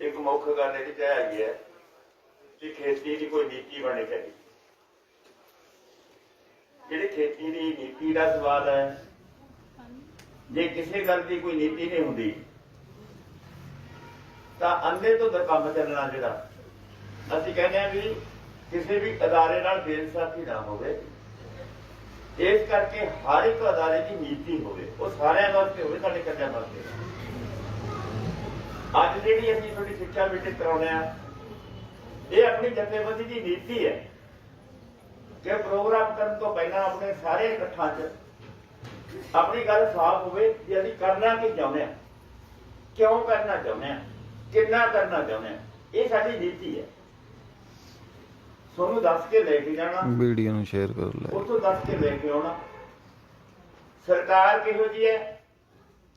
ਇੱਕ ਮੁੱਖ ਗੱਲ ਇਹਦੀ ਕਹਿ ਹੈਗੀ ਹੈ ਕਿ ਖੇਤੀ ਦੀ ਕੋਈ ਨੀਤੀ ਬਣਨੀ ਚਾਹੀਦੀ ਜਿਹੜੀ ਖੇਤੀ ਦੀ ਨੀਤੀ ਦਾ ਸਵਾਲ ਹੈ, ਜੇ ਕਿਸੇ ਗੱਲ ਦੀ ਕੋਈ ਨੀਤੀ ਨਹੀਂ ਹੁੰਦੀ, ਤਾਂ ਅੰਨੇ ਤੋਂ ਦਾ, ਕੰਮ ਚੱਲਣਾ ਜਿਹੜਾ। ਅਸੀਂ ਕਹਿੰਦੇ ਆ ਵੀ ਕਿਸੇ ਵੀ ਅਦਾਰੇ ਨਾਲ ਬੇਇਨਸਾਫੀ ਨਾ ਹੋਵੇ। ਇਸ ਕਰਕੇ ਹਰ ਇੱਕ ਅਦਾਰੇ ਦੀ ਨੀਤੀ ਹੋਵੇ। ਉਹ ਸਾਰਿਆਂ ਵਾਸਤੇ ਹੋਵੇ, ਸਾਡੇ ਕੱਲਿਆਂ ਵਾਸਤੇ। ਅੱਜ ਜਿਹੜੀ ਅਸੀਂ ਤੁਹਾਡੀ ਸਿੱਖਿਆ ਮੀਟਿੰਗ ਕਰਾਉਣੇ ਆ ਇਹ ਆਪਣੀ ਜਥੇਬੰਦੀ ਦੀ ਨੀਤੀ ਹੈ। ਕਿ ਪ੍ਰੋਗਰਾਮ ਕਰਨ ਤੋਂ ਪਹਿਲਾਂ ਆਪਣੇ ਸਾਰੇ ਇਕੱਠਾਂ 'ਚ ਆਪਣੀ ਗੱਲ ਸਾਫ਼ ਹੋਵੇ ਕਿ ਅਸੀਂ ਕਰਨਾ ਕੀ ਚਾਹੁੰਦੇ ਆ ਕਿਉਂ ਕਰਨਾ ਚਾਹੁੰਦੇ ਆ ਕਿੰਨਾ ਕਰਨਾ ਚਾਹੁੰਦੇ ਆ ਇਹ ਸਾਡੀ ਨੀਤੀ ਹੈ। ਤੁਹਾਨੂੰ ਦੱਸ ਕੇ ਲੈ ਕੇ ਜਾਣਾ ਵੀਡੀਓ ਨੂੰ ਸ਼ੇਅਰ ਕਰ ਲੈ। ਉੱਥੋਂ ਦੱਸ ਕੇ ਲੈ ਕੇ ਆਉਣਾ। ਸਰਕਾਰ ਕਿਹੋ ਜੀ ਹੈ?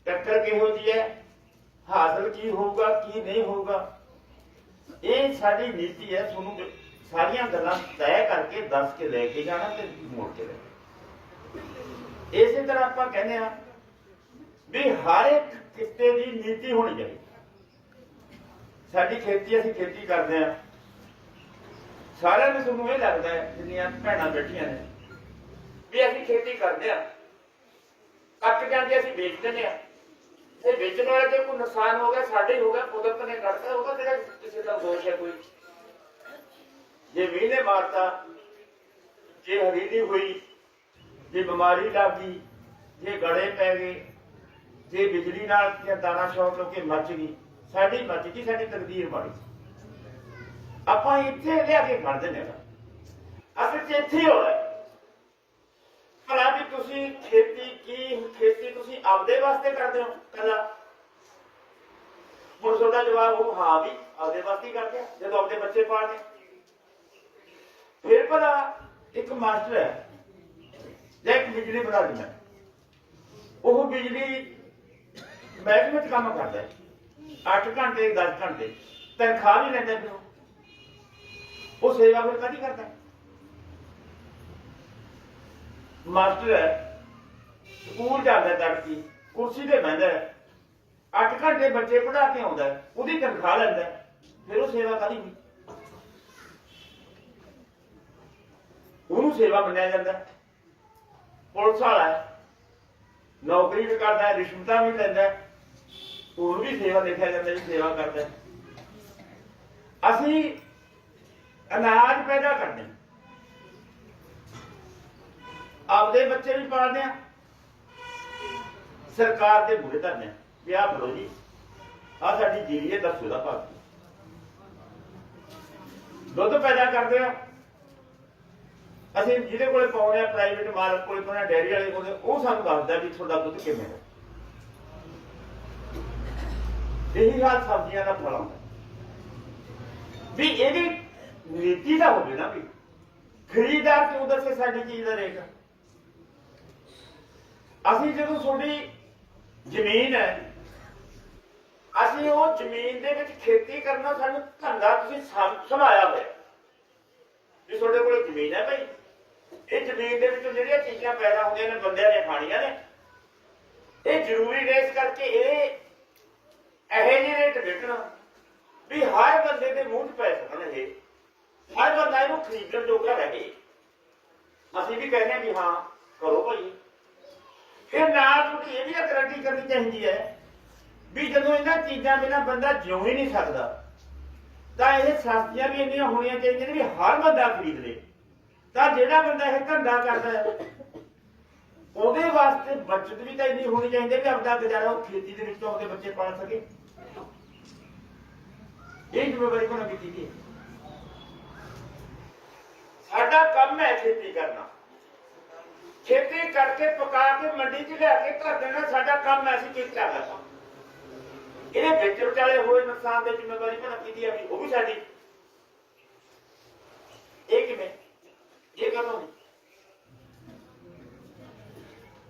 ਟੱਕਰ ਕਿਹੋ ਜੀ ਹੈ? ਹਾਸਲ ਕੀ ਹੋਊਗਾ, ਕੀ ਨਹੀਂ ਹੋਊਗਾ। ਇਹ ਸਾਡੀ ਨੀਤੀ ਹੈ, ਤੁਹਾਨੂੰ ਸਾਰੀਆਂ ਗੱਲਾਂ ਤੈਅ ਕਰਕੇ ਦੱਸ ਕੇ ਲੈ ਕੇ ਜਾਣਾ ਤੇ ਮੋੜ ਕੇ ਲੈ ਇਸੇ ਤਰ੍ਹਾਂ ਆਪਾਂ ਕਹਿੰਦੇ ਆ ਵੀ ਹਰ ਇੱਕ ਕਿੱਤੇ ਦੀ ਨੀਤੀ ਹੋਣੀ ਚਾਹੀਦੀ। ਸਾਡੀ ਖੇਤੀ, ਅਸੀਂ ਖੇਤੀ ਕਰਦੇ ਆ ਸਾਰਿਆਂ ਨੂੰ ਤੁਹਾਨੂੰ ਇਹ ਲੱਗਦਾ ਹੈ, ਜਿੰਨੀਆਂ ਭੈਣਾਂ ਬੈਠੀਆਂ ਨੇ, ਵੀ ਅਸੀਂ ਖੇਤੀ ਕਰਦੇ ਆ ਕੱਟ ਜਾਂਦੇ, ਅਸੀਂ ਵੇਚ ਦਿੰਦੇ ਆ ਤੇ ਵੇਚਣ ਵਾਲੇ ਤੇ ਕੋਈ ਨੁਕਸਾਨ ਹੋ ਗਿਆ, ਸਾਡੇ ਹੋ ਗਿਆ, ਕੁਦਰਤ ਨੇ ਕਰਤਾ ਉਹਦਾ ਜਿਹੜਾ ਕਿਸੇ ਦਾ ਦੋਸ਼ ਹੈ ਕੋਈ। ਜੇ ਮੀਂਹ ਮਾਰਤਾ, ਜੇ ਹਰੀਲੀ ਹੋਈ, ਜੇ ਬਿਮਾਰੀ ਲੱਗ ਗਈ, ਜੇ ਗੜੇ ਪੈ ਗਏ, ਜੇ ਬਿਜਲੀ ਨਾਲ ਜਾਂ ਦਾਣਾ ਸ਼ੌਕ ਹੋ ਮੱਚ ਗਈ, ਸਾਡੀ ਮੱਚ ਗਈ, ਸਾਡੀ ਤਕਦੀਰ ਮਾੜੀ ਆਪਾਂ ਇੱਥੇ ਲਿਆ ਕੇ ਫੜ ਦਿੰਦੇ ਹਾਂ। ਅਸਲ 'ਚ ਇੱਥੇ ਹੀ ਹੋਣਾ ਹੈ। ਭਲਾ ਵੀ ਤੁਸੀਂ ਖੇਤੀ ਕੀ ਖੇਤੀ ਤੁਸੀਂ ਆਪਦੇ ਵਾਸਤੇ ਕਰਦੇ ਹੋ? ਕੱਲਾ ਹੁਣ ਤੁਹਾਡਾ ਜਵਾਬ ਉਹ ਹਾਂ ਵੀ ਆਪਦੇ ਵਾਸਤੇ ਹੀ ਕਰਦੇ ਆ, ਜਦੋਂ ਆਪਦੇ ਬੱਚੇ ਪਾਲਦੇ ਫਿਰ ਭਲਾ ਇੱਕ ਮਾਸਟਰ ਹੈ, ਜਾਂ ਇੱਕ ਬਿਜਲੀ ਬਣਾ ਦਿੰਦਾ ਉਹ ਬਿਜਲੀ ਮਹਿਕਮੇ 'ਚ ਕੰਮ ਕਰਦਾ ਹੈ। 8 ਘੰਟੇ 10 ਘੰਟੇ, ਤਨਖਾਹ ਵੀ ਲੈਂਦਾ ਫਿਰ ਉਹ। ਸੇਵਾ ਫਿਰ ਕਦੀ ਕਰਦਾ ਮਾਸਟਰ ਹੈ ਸਕੂਲ ਜਾਂਦਾ ਤੜਕੀ, ਕੁਰਸੀ ਤੇ ਬਹਿੰਦਾ ਹੈ। 8 ਘੰਟੇ ਬੱਚੇ ਪੜਾ ਕੇ ਆਉਂਦਾ ਉਹਦੀ ਤਨਖਾਹ ਲੈਂਦਾ ਫਿਰ ਉਹ ਸੇਵਾ ਕਦੀ ਨਹੀਂ ਉਹਨੂੰ ਸੇਵਾ ਮੰਨਿਆ ਜਾਂਦਾ ਪੁਲਿਸ ਵਾਲਾ ਨੌਕਰੀ ਵੀ ਕਰਦਾ ਹੈ, ਰਿਸ਼ਵਤਾਂ ਵੀ ਲੈਂਦਾ ਹੋਰ ਵੀ ਸੇਵਾ ਦੇਖਿਆ ਜਾਂਦਾ ਵੀ ਸੇਵਾ ਕਰਦਾ ਅਸੀਂ ਅਨਾਜ ਪੈਦਾ ਕਰਦੇ ਆਪਦੇ ਬੱਚੇ ਵੀ ਪਾਲਦੇ ਆ ਸਰਕਾਰ ਦੇ ਮੂਹਰੇ ਧਰਨੇ ਵੀ ਆਹ ਬੜੋ ਜੀ। ਆ ਸਾਡੀ ਜੀਰੀ ਹੈ, ਦੱਸੋ ਦਾ ਭਾਗ ਦੁੱਧ ਪੈਦਾ ਕਰਦੇ ਆ। ਅਸੀਂ ਜਿਹਦੇ ਕੋਲੇ ਪਾਉਣੇ ਆ ਪ੍ਰਾਈਵੇਟ ਮਾਲਕ ਕੋਲੇ ਪਾਉਣੇ ਡੈਰੀ ਵਾਲੇ ਕੋਲੇ, ਉਹ ਸਾਨੂੰ ਦੱਸਦਾ ਵੀ ਤੁਹਾਡਾ ਦੁੱਧ ਕਿਵੇਂ ਹੈ। ਇਹੀ ਹਾਲ ਸਬਜ਼ੀਆਂ ਦਾ ਫਲ ਹੁੰਦਾ ਵੀ ਇਹਦੀ ਨੀਤੀ ਦਾ ਹੋਵੇ ਨਾ ਵੀ, ਖਰੀਦਦਾਰ ਕਿਉਂ ਦੱਸੇ ਸਾਡੀ ਚੀਜ਼ ਦਾ ਰੇਟ? ਅਸੀਂ ਜਦੋਂ ਤੁਹਾਡੀ ਜ਼ਮੀਨ ਹੈ। ਅਸੀਂ ਉਹ ਜ਼ਮੀਨ ਦੇ ਵਿੱਚ ਖੇਤੀ ਕਰਨਾ ਸਾਨੂੰ ਧੰਦਾ ਤੁਸੀਂ ਸੰ- ਹੋਇਆ। ਵੀ ਤੁਹਾਡੇ ਕੋਲ ਜ਼ਮੀਨ ਹੈ ਭਾਈ। ਇਹ ਜ਼ਮੀਨ ਦੇ ਵਿੱਚੋਂ ਜਿਹੜੀਆਂ ਚੀਜ਼ਾਂ ਪੈਦਾ ਹੁੰਦੀਆਂ ਨੇ, ਬੰਦਿਆਂ ਨੇ ਖਾਣੀਆਂ ਨੇ, ਇਹ ਜ਼ਰੂਰੀ ਨੇ ਇਸ ਕਰਕੇ ਇਹ, ਇਹੋ ਜਿਹੇ ਰੇਟ ਵਿਕਣਾ। ਵੀ ਹਰ ਬੰਦੇ ਦੇ ਮੂੰਹ 'ਚ ਪੈ ਸਕਣ ਇਹ ਹਰ ਬੰਦਾ ਇਹਨੂੰ ਖਰੀਦਣ ਜੋਗਾ ਰਹੇ। ਅਸੀਂ ਵੀ ਕਹਿੰਦੇ ਹਾਂ ਵੀ ਹਾਂ, ਕਰੋ ਭਾਈ। ਫਿਰ ਨਾਲ ਤੁਹਾਡੀ ਇਹ ਵੀ ਗਰੰਟੀ ਕਰਨੀ ਚਾਹੀਦੀ ਹੈ ਵੀ ਜਦੋਂ ਇਹਨਾਂ ਚੀਜ਼ਾਂ ਬਿਨਾਂ ਬੰਦਾ ਜਿਉ ਹੀ ਨਹੀਂ ਸਕਦਾ, ਤਾਂ ਇਹ ਸਸਤੀਆਂ ਵੀ ਇੰਨੀਆਂ ਹੋਣੀਆਂ ਚਾਹੀਦੀਆਂ ਨੇ ਵੀ ਹਰ ਬੰਦਾ ਖਰੀਦ ਲੇ। ਤਾਂ ਜਿਹੜਾ ਬੰਦਾ ਇਹ ਧੰਦਾ ਕਰਦਾ ਉਹਦੇ ਵਾਸਤੇ ਬਚਤ ਵੀ ਤਾਂ ਇੰਨੀ ਹੋਣੀ ਚਾਹੀਦੀ ਹੈ ਵੀ ਆਪਦਾ ਗੁਜ਼ਾਰਾ ਉਹ ਖੇਤੀ ਦੇ ਵਿੱਚੋਂ ਆਪਦੇ ਬੱਚੇ ਪਾਲ ਸਕੇ। ਇਹ ਜ਼ਿੰਮੇਵਾਰੀ ਕੋਣ ਕੀਤੀ ਹੈ। ਸਾਡਾ ਕੰਮ ਹੈ ਖੇਤੀ ਕਰਨਾ। ਖੇਤੀ ਕਰਕੇ ਪਕਾ ਕੇ ਮੰਡੀ 'ਚ ਲਿਆ ਕੇ ਘਰ ਦੇਣਾ ਸਾਡਾ ਕੰਮ ਹੈ ਅਸੀਂ ਕਿਸ ਕਰਦਾ ਇਹਦੇ ਵਿੱਚ ਵਿਚਾਲੇ ਹੋਏ ਨੁਕਸਾਨ ਦੀ ਜ਼ਿੰਮੇਵਾਰੀ ਭਲਾ ਕੀਤੀ ਹੈ ਵੀ ਉਹ ਵੀ ਸਾਡੀ। ਇਹ ਕਿਵੇਂ? ਇਹ ਕਦੋਂ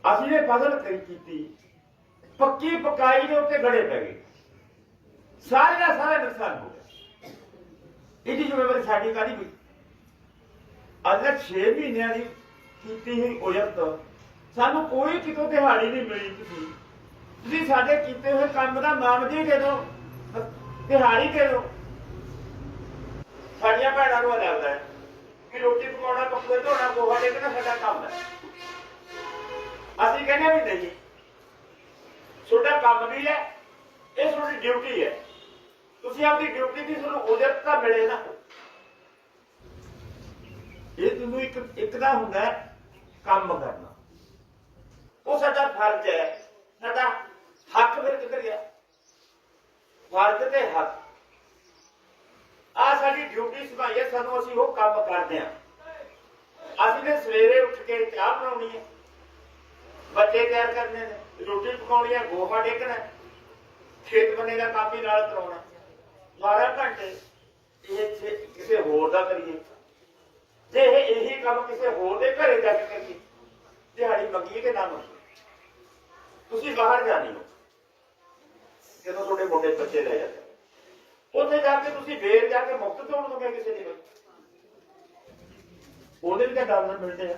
ਅਸੀਂ ਨੇ ਫਸਲ ਕਈ ਕੀਤੀ। ਪੱਕੀ ਪਕਾਈ ਦੇ ਉੱਤੇ ਗੜੇ ਪੈ ਗਏ। ਸਾਰੇ ਦਾ ਸਾਰਾ ਨੁਕਸਾਨ ਹੋ ਗਿਆ। ਇਹਦੀ ਜ਼ਿੰਮੇਵਾਰੀ ਸਾਡੀ ਕਾਦੀ ਵੀ ਅੱਜ ਤੱਕ 6 ਮਹੀਨਿਆਂ ਦੀ ਕੀਤੀ ਹੋਈ ਉਜਰਤ ਸਾਨੂੰ ਕੋਈ ਕਿਤੋਂ ਦਿਹਾੜੀ ਨਹੀਂ ਮਿਲੀ ਤੁਸੀਂ ਤੁਸੀਂ ਸਾਡੇ ਕੀਤੇ ਹੋਏ ਕੰਮ ਦਾ ਮਾਮਲੇ ਦੇ ਦਿਓ ਦਿਹਾੜੀ ਦੇ ਦਿਓ। ਸਾਡੀਆਂ ਭੈਣਾਂ ਨੂੰ ਲੱਗਦਾ ਹੈ ਕਿ ਰੋਟੀ ਪਕਾਉਣਾ ਕੱਪੜੇ ਧੋਣਾ, ਗੋਹਾ ਦੇਖਣਾ ਸਾਡਾ ਕੰਮ ਹੈ। ਅਸੀਂ ਕਹਿੰਦੇ ਵੀ ਨਹੀਂ, ਤੁਹਾਡਾ ਕੰਮ ਵੀ ਹੈ, ਇਹ ਤੁਹਾਡੀ ਡਿਊਟੀ ਹੈ। ਤੁਸੀਂ ਆਪਣੀ ਡਿਊਟੀ ਦੀ ਤੁਹਾਨੂੰ ਉਜਰਤ ਤਾਂ ਮਿਲੇ ਨਾ। ਇਹ ਤੁਹਾਨੂੰ ਇੱਕ ਇੱਕ ਦਾ ਹੁੰਦਾ ਹੈ ਕੰਮ ਕਰਨਾ। ਉਹ ਸਾਡਾ ਫਰਜ਼ ਹੈ। ਸਾਡਾ ਹੱਕ ਫਿਰ ਕਿੱਧਰ ਗਿਆ? ਫਰਜ਼ ਤੇ ਹੱਕ। ਆ ਸਾਡੀ ਡਿਊਟੀ ਸਿਪਾਹੀ ਹੈ, ਸਾਨੂੰ ਅਸੀਂ ਉਹ ਕੰਮ ਕਰਦੇ ਹਾਂ। ਅਸੀਂ ਨੇ ਸਵੇਰੇ ਉੱਠ ਕੇ ਚਾਹ ਬਣਾਉਣੀ ਹੈ। ਬੱਚੇ ਤਿਆਰ ਕਰਨੇ ਨੇ, ਰੋਟੀ ਪਕਾਉਣੀ ਹੈ, ਗੋਹਾ ਡੇਕਣਾ ਖੇਤ ਬੰਨੇ ਦਾ ਕੰਮ ਵੀ ਨਾਲ ਕਰਾਉਣਾ 12 ਘੰਟੇ ਇਹ ਛੇ- ਕਿਸੇ ਹੋਰ ਦਾ ਕਰੀਏ। ਜੇ ਇਹ ਇਹੀ ਕੰਮ ਕਿਸੇ ਹੋਰ ਦੇ ਘਰੇ ਜਾ ਕੇ ਕਰੀਏ। ਦਿਹਾੜੀ ਮੰਗੀਏ ਕਿ ਨਾ ਮੰਗੀਏ? ਤੁਸੀਂ ਬਾਹਰ ਜਾਣੀ ਹੋ। ਜਦੋਂ ਤੁਹਾਡੇ ਮੁੰਡੇ ਬੱਚੇ ਲੈ ਜਾਂਦੇ ਉੱਥੇ ਜਾ ਕੇ ਤੁਸੀਂ ਫੇਰ ਜਾ ਕੇ ਮੁਕਤ ਤੋੜ ਦੋਗੇ ਕਿਸੇ ਦੀ ਉਹਦੇ ਵੀ ਤਾਂ ਡਾਲਰ ਮਿਲਦੇ ਆ।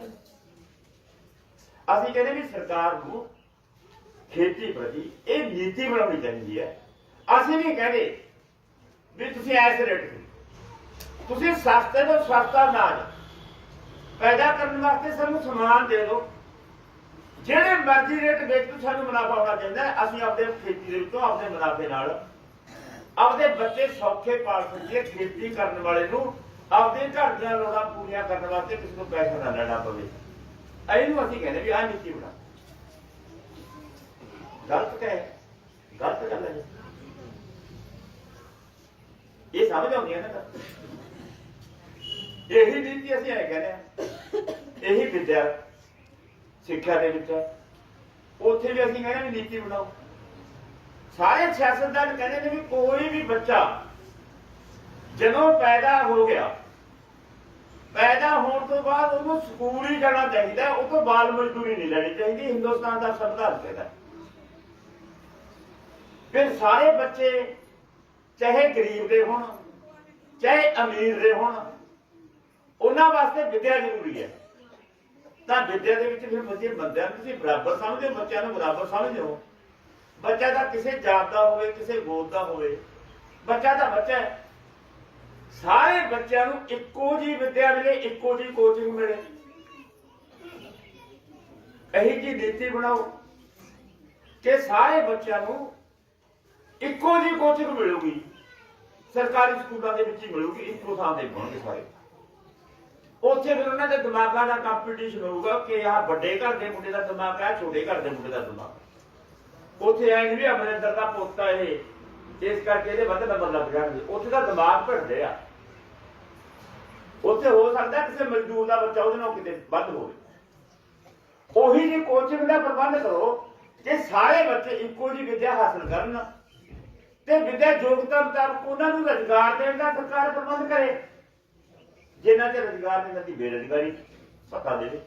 ਅਸੀਂ ਕਹਿੰਦੇ ਵੀ ਸਰਕਾਰ ਨੂੰ ਖੇਤੀ ਪ੍ਰਤੀ ਇਹ ਨੀਤੀ ਬਣਾਉਣੀ ਚਾਹੀਦੀ ਹੈ। ਅਸੀਂ ਵੀ ਕਹਿੰਦੇ ਵੀ ਤੁਸੀਂ ਐਸ ਰੇਟ ਤੁਸੀਂ ਸਸਤੇ ਤੋਂ ਸਸਤਾ ਅਨਾਜ ਪੈਦਾ ਕਰਨ ਵਾਸਤੇ ਸਾਨੂੰ ਸਮਾਨ ਦੇ ਦਿਓ। ਜਿਹੜੇ ਮਰਜ਼ੀ ਰੇਟ ਵਿੱਚ ਤੋਂ ਸਾਨੂੰ ਮੁਨਾਫਾ ਹੋਣਾ ਚਾਹੀਦਾ ਅਸੀਂ ਆਪਣੇ ਖੇਤੀ ਦੇ ਵਿੱਚੋਂ ਆਪਣੇ ਮੁਨਾਫੇ ਨਾਲ ਆਪਦੇ ਬੱਚੇ ਸੌਖੇ ਪਾਲ ਸਕੀਏ ਖੇਤੀ ਕਰਨ ਵਾਲੇ ਨੂੰ, ਆਪਦੇ ਘਰ ਦੀਆਂ ਲੋੜਾਂ ਪੂਰੀਆਂ ਕਰਨ ਵਾਸਤੇ ਕਿਸੇ ਨੂੰ ਪੈਸਾ ਨਾ ਲੈਣਾ ਪਵੇ। ਇਹਨੂੰ ਅਸੀਂ ਕਹਿੰਦੇ ਵੀ ਆਹ ਨੀਤੀ ਬਣਾ। ਗਲਤ ਹੈ, ਗਲਤ ਗੱਲ ਹੈ। ਇਹ ਸਮਝ ਆਉਂਦੀ ਹੈ ਨਾ ਇਹੀ ਨੀਤੀ ਅਸੀਂ ਐ ਕਹਿੰਦੇ ਆ ਇਹੀ ਵਿਦਿਆ, ਸਿੱਖਿਆ ਦੇ ਵਿੱਚ। ਹੈ। ਉੱਥੇ ਵੀ ਅਸੀਂ ਕਹਿੰਦੇ ਵੀ ਨੀਤੀ ਬਣਾਓ। ਸਾਰੇ ਸਿਆਸਤਦਾਨ ਕਹਿੰਦੇ ਨੇ ਵੀ ਕੋਈ ਵੀ ਬੱਚਾ ਜਦੋਂ ਪੈਦਾ ਹੋ ਗਿਆ, ਪੈਦਾ ਹੋਣ ਤੋਂ ਬਾਅਦ ਉਹਨੂੰ ਸਕੂਲ ਹੀ ਜਾਣਾ ਚਾਹੀਦਾ, ਉਹ ਤੋਂ ਬਾਲ ਮਜ਼ਦੂਰੀ ਨਹੀਂ ਲੈਣੀ ਚਾਹੀਦੀ, ਹਿੰਦੁਸਤਾਨ ਦਾ ਸੰਵਿਧਾਨ ਕਹਿੰਦਾ। ਫਿਰ ਸਾਰੇ ਬੱਚੇ ਚਾਹੇ ਗਰੀਬ ਦੇ ਹੋਣ, ਚਾਹੇ ਅਮੀਰ ਦੇ ਹੋਣ ਉਹਨਾਂ ਵਾਸਤੇ ਵਿਦਿਆ ਜ਼ਰੂਰੀ ਹੈ। ਤਾਂ ਵਿਦਿਆ ਦੇ ਵਿੱਚ ਫਿਰ ਬੱਚੇ ਬੰਦਿਆਂ ਨੂੰ ਤੁਸੀਂ ਬਰਾਬਰ ਸਮਝਦੇ ਹੋ, ਬੱਚਿਆਂ ਨੂੰ ਬਰਾਬਰ ਸਮਝਦੇ ਹੋ। ਬੱਚਾ ਤਾਂ ਕਿਸੇ ਜਾਤ ਦਾ ਹੋਵੇ, ਕਿਸੇ ਗੋਤ ਦਾ ਹੋਵੇ, ਬੱਚਾ ਤਾਂ ਬੱਚਾ ਹੈ। ਸਾਰੇ ਬੱਚਿਆਂ ਨੂੰ ਇੱਕੋ ਜੀ ਵਿਦਿਆ ਮਿਲੇ, ਇੱਕੋ ਜੀ ਕੋਚਿੰਗ ਮਿਲੇ। ਇਹੀ ਜੀ ਨੀਤੀ ਬਣਾਓ ਕਿ ਸਾਰੇ ਬੱਚਿਆਂ ਨੂੰ ਇੱਕੋ ਜੀ ਕੋਚਿੰਗ ਮਿਲੂਗੀ। ਸਰਕਾਰੀ ਸਕੂਲਾਂ ਦੇ ਵਿੱਚ ਹੀ ਮਿਲੂਗੀ, ਇੱਕੋ ਥਾਂ ਤੇ ਪੜ੍ਹਨਗੇ ਸਾਰੇ। ਉੱਥੇ ਫਿਰ ਉਹਨਾਂ ਦੇ ਦਿਮਾਗਾਂ ਦਾ ਕੰਪੀਟੀਸ਼ਨ ਹੋਊਗਾ ਕਿ ਆਹ ਵੱਡੇ ਘਰ ਦੇ ਮੁੰਡੇ ਦਾ ਦਿਮਾਗ ਹੈ ਛੋਟੇ ਘਰ ਦੇ ਮੁੰਡੇ ਦਾ ਦਿਮਾਗ। ਉੱਥੇ ਐ ਵੀ ਅਮਰਿੰਦਰ ਦਾ ਪੋਤਾ ਇਹ, ਇਸ ਕਰਕੇ ਇਹਦੇ ਵੱਧ ਨੰਬਰ ਲੱਗ ਜਾਣਗੇ ਉੱਥੇ ਦਾ ਦਿਮਾਗ ਭਿੜਦੇ ਆ। ਉੱਥੇ ਹੋ ਸਕਦਾ ਕਿਸੇ ਮਜ਼ਦੂਰ ਦਾ ਬੱਚਾ ਉਹਦੇ ਨਾਲ ਕਿਤੇ ਵੱਧ ਹੋਵੇ। ਉਹੀ ਜੀ ਕੋਚਿੰਗ ਦਾ ਪ੍ਰਬੰਧ ਕਰੋ ਕਿ ਸਾਰੇ ਬੱਚੇ ਇੱਕੋ ਜੀ ਵਿਦਿਆ ਹਾਸਲ ਕਰਨ, ਤੇ ਵਿਦਿਆ ਯੋਗਤਾ ਮੁਤਾਬਕ ਉਹਨਾਂ ਨੂੰ ਰੁਜ਼ਗਾਰ ਦੇਣ ਦਾ ਸਰਕਾਰ ਪ੍ਰਬੰਧ ਕਰੇ। ਜਿਨ੍ਹਾਂ ਤੇ ਰੁਜ਼ਗਾਰ ਨਹੀਂ ਦੀ ਬੇਰੁਜ਼ਗਾਰੀ ਪਤਾ ਦੇਵੇ।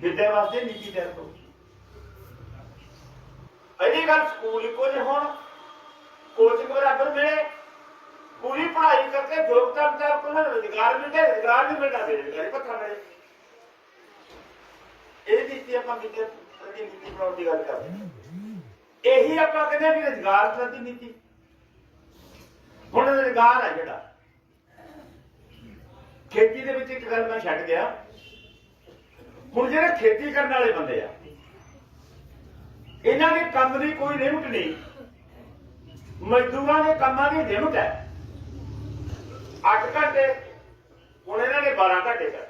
ਵਿਦਿਆ ਵਾਸਤੇ ਨੀਤੀ ਤਿਆਰ ਕਰੋ। ਅਜੇ ਗੱਲ, ਸਕੂਲ ਇੱਕੋ ਜਿਹੇ ਕੋਚਿੰਗ ਬਰਾਬਰ ਮਿਲੇ। ਪੂਰੀ ਪੜ੍ਹਾਈ ਕਰਕੇ ਯੋਗਤਾ ਮੁਤਾਬਕ ਉਹਨਾਂ ਨੂੰ ਰੁਜ਼ਗਾਰ ਮਿਲੇ ਰੁਜ਼ਗਾਰ ਵੀ ਮਿਲਦਾ, ਬੇਰੁਜ਼ਗਾਰੀ ਪੱਖਾ ਮਿਲੇ। ਇਹ ਨੀਤੀ ਆਪਾਂ ਵਿਦਿਆ ਪ੍ਰਤੀ ਨੀਤੀ ਬਣਾਉਣ ਦੀ ਗੱਲ ਕਰਦੇ ਇਹੀ ਆਪਾਂ ਕਹਿੰਦੇ ਵੀ ਰੁਜ਼ਗਾਰ ਪ੍ਰਤੀ ਨੀਤੀ। ਹੁਣ ਰੁਜ਼ਗਾਰ ਹੈ ਜਿਹੜਾ। ਖੇਤੀ ਦੇ ਵਿੱਚ ਇੱਕ ਗੱਲ ਮੈਂ ਛੱਡ ਗਿਆ। ਹੁਣ ਜਿਹੜੇ ਖੇਤੀ ਕਰਨ ਵਾਲੇ ਬੰਦੇ ਆ, ਇਹਨਾਂ ਦੇ ਕੰਮ ਦੀ ਕੋਈ ਲਿਮਟ ਨਹੀਂ। ਮਜ਼ਦੂਰਾਂ ਦੇ ਕੰਮਾਂ ਦੀ ਲਿਮਟ ਹੈ। 8 ਘੰਟੇ, ਹੁਣ ਇਹਨਾਂ ਨੇ 12 ਘੰਟੇ ਕਰ।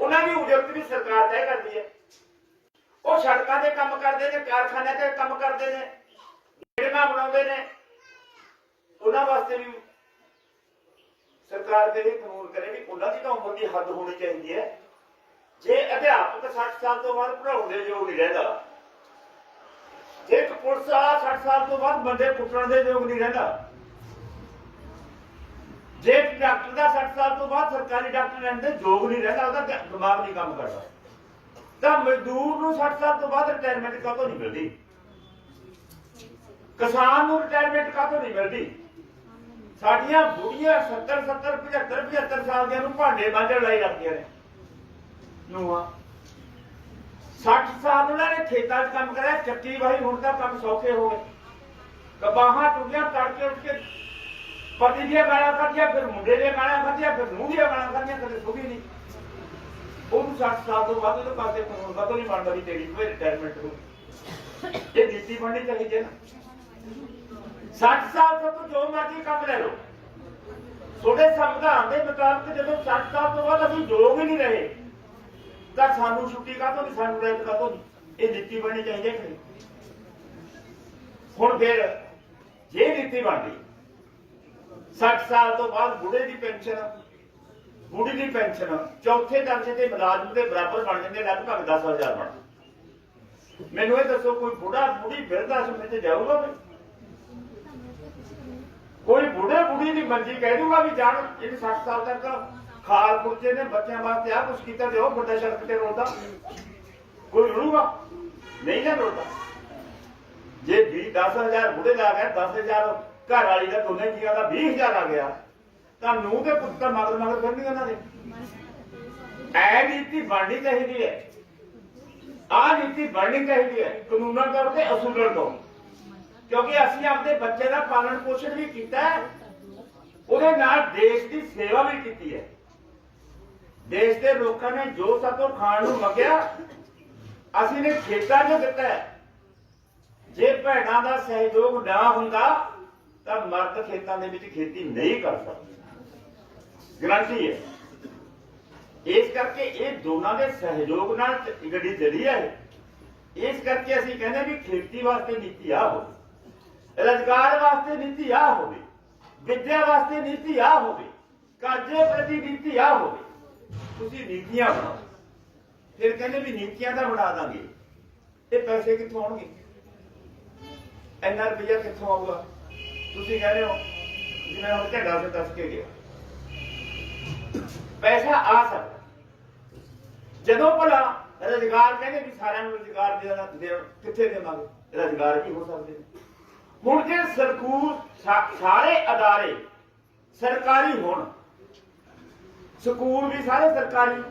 ਉਹਨਾਂ ਦੀ ਉਜਰਤ ਵੀ ਸਰਕਾਰ ਤੈਅ ਕਰਦੀ ਹੈ। ਉਹ ਸੜਕਾਂ ਤੇ ਕੰਮ ਕਰਦੇ ਨੇ, ਕਾਰਖਾਨਿਆਂ ਤੇ ਕੰਮ ਕਰਦੇ ਨੇ ਜਿਹੜੀਆਂ ਬਣਾਉਂਦੇ ਨੇ। ਉਹਨਾਂ ਵਾਸਤੇ ਵੀ ਸਰਕਾਰ ਦੇ ਇਹ ਕਾਨੂੰਨ ਕਰੇ ਵੀ ਉਹਨਾਂ ਦੀ ਤਾਂ ਉਮਰ ਦੀ ਹੱਦ ਹੋਣੀ ਚਾਹੀਦੀ ਹੈ। ਜੇ ਅਧਿਆਪਕ 60 ਸਾਲ ਤੋਂ ਬਾਅਦ ਪੜਾਉਣ ਦੇ ਯੋਗ ਨਹੀਂ ਰਹਿੰਦਾ, ਜੇ ਇੱਕ ਪੁਲਿਸ ਵਾਲਾ 60 ਸਾਲ ਤੋਂ ਬਾਅਦ ਬੰਦੇ ਪੁੱਟਣ ਦੇ ਯੋਗ ਨਹੀਂ ਰਹਿੰਦਾ, ਜੇ ਡਾਕਟਰ ਦਾ 60 ਸਾਲ ਤੋਂ ਬਾਅਦ ਸਰਕਾਰੀ ਡਾਕਟਰ ਰਹਿਣ ਦੇ ਯੋਗ ਨਹੀਂ ਰਹਿੰਦਾ, ਉਹਦਾ ਦਿਮਾਗ ਨਹੀਂ ਕੰਮ ਕਰਦਾ। ਤਾਂ ਮਜ਼ਦੂਰ ਨੂੰ 60 ਸਾਲ ਤੋਂ ਬਾਅਦ ਰਿਟਾਇਰਮੈਂਟ ਕਾਹਤੋਂ ਨਹੀਂ ਮਿਲਦੀ? ਕਿਸਾਨ ਨੂੰ ਰਿਟਾਇਰਮੈਂਟ ਕਾਹਤੋਂ ਨਹੀਂ ਮਿਲਦੀ? ਸਾਡੀਆਂ ਬੁੜੀਆਂ 70 70 75 75 ਸਾਲ ਦੀਆਂ ਨੂੰ ਭਾਂਡੇ ਮਾਂਜਣ ਲਈ ਰੱਖਦੀਆਂ ਨੇ। ਨੂੰਹਾਂ। 60 ਸਾਲ ਉਹਨਾਂ ਨੇ ਖੇਤਾਂ 'ਚ ਕੰਮ ਕਰਿਆ ਚੱਕੀ ਵਾਹੀ ਹੁਣ ਤਾਂ ਕੰਮ ਸੌਖੇ ਹੋ ਗਏ। ਕਬਾਹਾਂ ਟੁੱਟੀਆਂ ਤੜਕੇ ਉੱਠ ਕੇ ਪਤੀ ਦੀਆਂ ਗਾਲਾਂ ਕੱਢੀਆਂ ਫਿਰ ਮੁੰਡੇ ਦੀਆਂ ਗਾਲਾਂ ਕੱਢੀਆਂ ਫਿਰ ਨੂੰਹ ਦੀਆਂ ਗਾਲਾਂ ਕੱਢੀਆਂ ਕਦੇ ਸੁਭੀ ਨਹੀਂ। ਉਹਨੂੰ 60 ਸਾਲ ਤੋਂ ਬਾਅਦ ਉਹਦੇ ਪਾਸੇ ਕੋਲ ਕਦੋਂ ਨਹੀਂ ਬਣਦਾ ਵੀ ਤੇਰੀ ਕੋਈ ਰਿਟਾਇਰਮੈਂਟ ਹੋ ਇਹ ਨੀਤੀ ਬਣਨੀ ਚਾਹੀਦੀ ਹੈ ਨਾ। 60 ਸਾਲ ਤੋਂ ਤੂੰ ਜੋ ਮਰਜ਼ੀ ਕੰਮ ਲੈ ਲਓ। ਤੁਹਾਡੇ ਸੰਵਿਧਾਨ ਦੇ ਮੁਤਾਬਕ ਜਦੋਂ 60 ਸਾਲ ਤੋਂ ਬਾਅਦ ਅਸੀਂ ਯੋਗ ਹੀ ਨਹੀਂ ਰਹੇ, ਤਾਂ ਸਾਨੂੰ ਛੁੱਟੀ ਕਾਹਤੋਂ ਨਹੀਂ ਸਾਨੂੰ ਰਹਿਤ ਕਾਹਤੋਂ ਨਹੀਂ ਇਹ ਨੀਤੀ ਬਣਨੀ ਚਾਹੀਦੀ ਹੈ ਹੁਣ ਫਿਰ ਜੇ ਨੀਤੀ ਬਣਦੀ 60 ਸਾਲ ਤੋਂ ਬਾਅਦ ਬੁੜੇ ਦੀ ਪੈਨਸ਼ਨ ਬੁੜੀ ਦੀ ਪੈਨਸ਼ਨ, ਚੌਥੇ ਦਰਜੇ ਦੇ ਮੁਲਾਜ਼ਮ ਦੇ ਬਰਾਬਰ ਬਣ ਜਾਂਦੇ ਲਗਭਗ 10000 ਬਣ ਮੈਨੂੰ ਇਹ ਦੱਸੋ, ਕੋਈ ਬੁੜਾ ਬੁੜੀ ਬਿਰਧ ਆਸ਼ਰਮ ਤੇ ਜਾਊਗਾ ਵੀ ਕੋਈ ਬੁੜੇ ਬੁੜੀ ਦੀ ਮੰਜੀ ਕਹਿ ਦੂਗਾ ਵੀ ਜਾਣ ਇਹ 60 ਸਾਲ ਤੱਕ ਖਾਲ ਕੁਰਚੇ ਨੇ ਬੱਚਿਆਂ ਵਾਸਤੇ ਆ ਕੁਛ ਕੀਤਾ ਤੇ ਉਹ ਵੱਡਾ ਸੜਕ ਤੇ ਰੋਦਾ। ਕੋਈ ਰੁੜੂਗਾ ਨਹੀਂ ਨਾ ਰੋਦਾ। ਜੇ 10000 ਬੁੜੇ ਦਾ ਗਿਆ 10000 ਘਰ ਵਾਲੀ ਦਾ ਦੋਨੇ ਜੀਆਂ ਦਾ 20000 ਆ ਗਿਆ, ਤਾਂ ਨੂੰ ਤੇ ਪੁੱਤ ਮਗਰ ਮਗਰ ਫਿਰਨਗੇ ਉਹਨਾਂ ਦੇ। ਐ ਨੀਤੀ ਬਣਨੀ ਚਾਹੀਦੀ ਹੈ। ਆ ਨੀਤੀ ਬਣਨੀ ਚਾਹੀਦੀ ਹੈ। ਕਾਨੂੰਨਾਂ ਤੌਰ ਤੇ ਅਸੂਲਣ ਤੋਂ। ਕਿਉਂਕਿ ਅਸੀਂ ਆਪਣੇ ਬੱਚੇ ਦਾ ਪਾਲਣ ਪੋਸ਼ਣ ਵੀ ਕੀਤਾ ਹੈ। ਉਹਦੇ ਨਾਲ ਦੇਸ਼ ਦੀ ਸੇਵਾ ਵੀ ਕੀਤੀ ਹੈ। ਦੇਸ਼ ਦੇ ਲੋਕਾਂ ਨੇ ਜੋ ਸਾਤੋਂ ਖਾਣ ਨੂੰ ਮੰਗਿਆ, ਅਸੀਂ ਨੇ ਖੇਤਾਂ 'ਚ ਦਿੱਤਾ ਜੇ ਭੈਣਾਂ ਦਾ ਸਹਿਯੋਗ ਨਾ ਹੁੰਦਾ, ਤਾਂ ਮਰਦ ਖੇਤਾਂ ਦੇ ਵਿੱਚ ਖੇਤੀ ਨਹੀਂ ਕਰ ਸਕਦੇ। ਗਰੰਟੀ ਹੈ। ਇਸ ਕਰਕੇ ਇਹ ਦੋਨਾਂ ਦੇ ਸਹਿਯੋਗ ਨਾਲ ਗੱਡੀ ਚੱਲੀ ਹੈ, ਇਸ ਕਰਕੇ ਅਸੀਂ ਕਹਿੰਦੇ ਵੀ ਖੇਤੀ ਵਾਸਤੇ ਨੀਤੀ ਆ ਹੋਵੇ। ਰੁਜ਼ਗਾਰ ਵਾਸਤੇ ਨੀਤੀ ਆ ਹੋਵੇ, ਵਿੱਦਿਆ ਵਾਸਤੇ ਨੀਤੀ ਆ ਹੋਵੇ, ਕਰਜ਼ੇ ਪ੍ਰਤੀ ਨੀਤੀ ਆ ਹੋਵੇ, ਤੁਸੀਂ ਨੀਤੀਆਂ ਬਣਾਓ। ਫਿਰ ਕਹਿੰਦੇ ਵੀ ਨੀਤੀਆਂ ਤਾਂ ਬਣਾ ਦਾਂਗੇ। ਇਹ ਪੈਸੇ ਕਿੱਥੋਂ ਆਉਣਗੇ? ਇੰਨਾ ਰੁਪਈਆ ਕਿੱਥੋਂ ਆਊਗਾ? ਤੁਸੀਂ ਕਹਿੰਦੇ ਹੋ ਜਿਵੇਂ ਹੁਣ ਝੰਡਾ ਸੇ ਦੱਸ ਕੇ ਗਿਆ। ਪੈਸਾ ਆ ਸਕਦਾ। ਜਦੋਂ ਭਲਾ ਰੁਜ਼ਗਾਰ ਕਹਿੰਦੇ ਵੀ ਸਾਰਿਆਂ ਨੂੰ ਰੁਜ਼ਗਾਰ ਦੇਣਾ ਦੇ- ਕਿੱਥੇ ਦੇਵਾਂਗੇ? ਰੁਜ਼ਗਾਰ ਵੀ ਹੋ ਸਕਦੇ ਨੇ। ਹੁਣ ਜੇ ਸਰਕੂਲ ਸਾਰੇ ਅਦਾਰੇ ਸਰਕਾਰੀ ਹੋਣ, ਸਕੂਲ ਵੀ ਸਾਰੇ ਸਰਕਾਰੀ,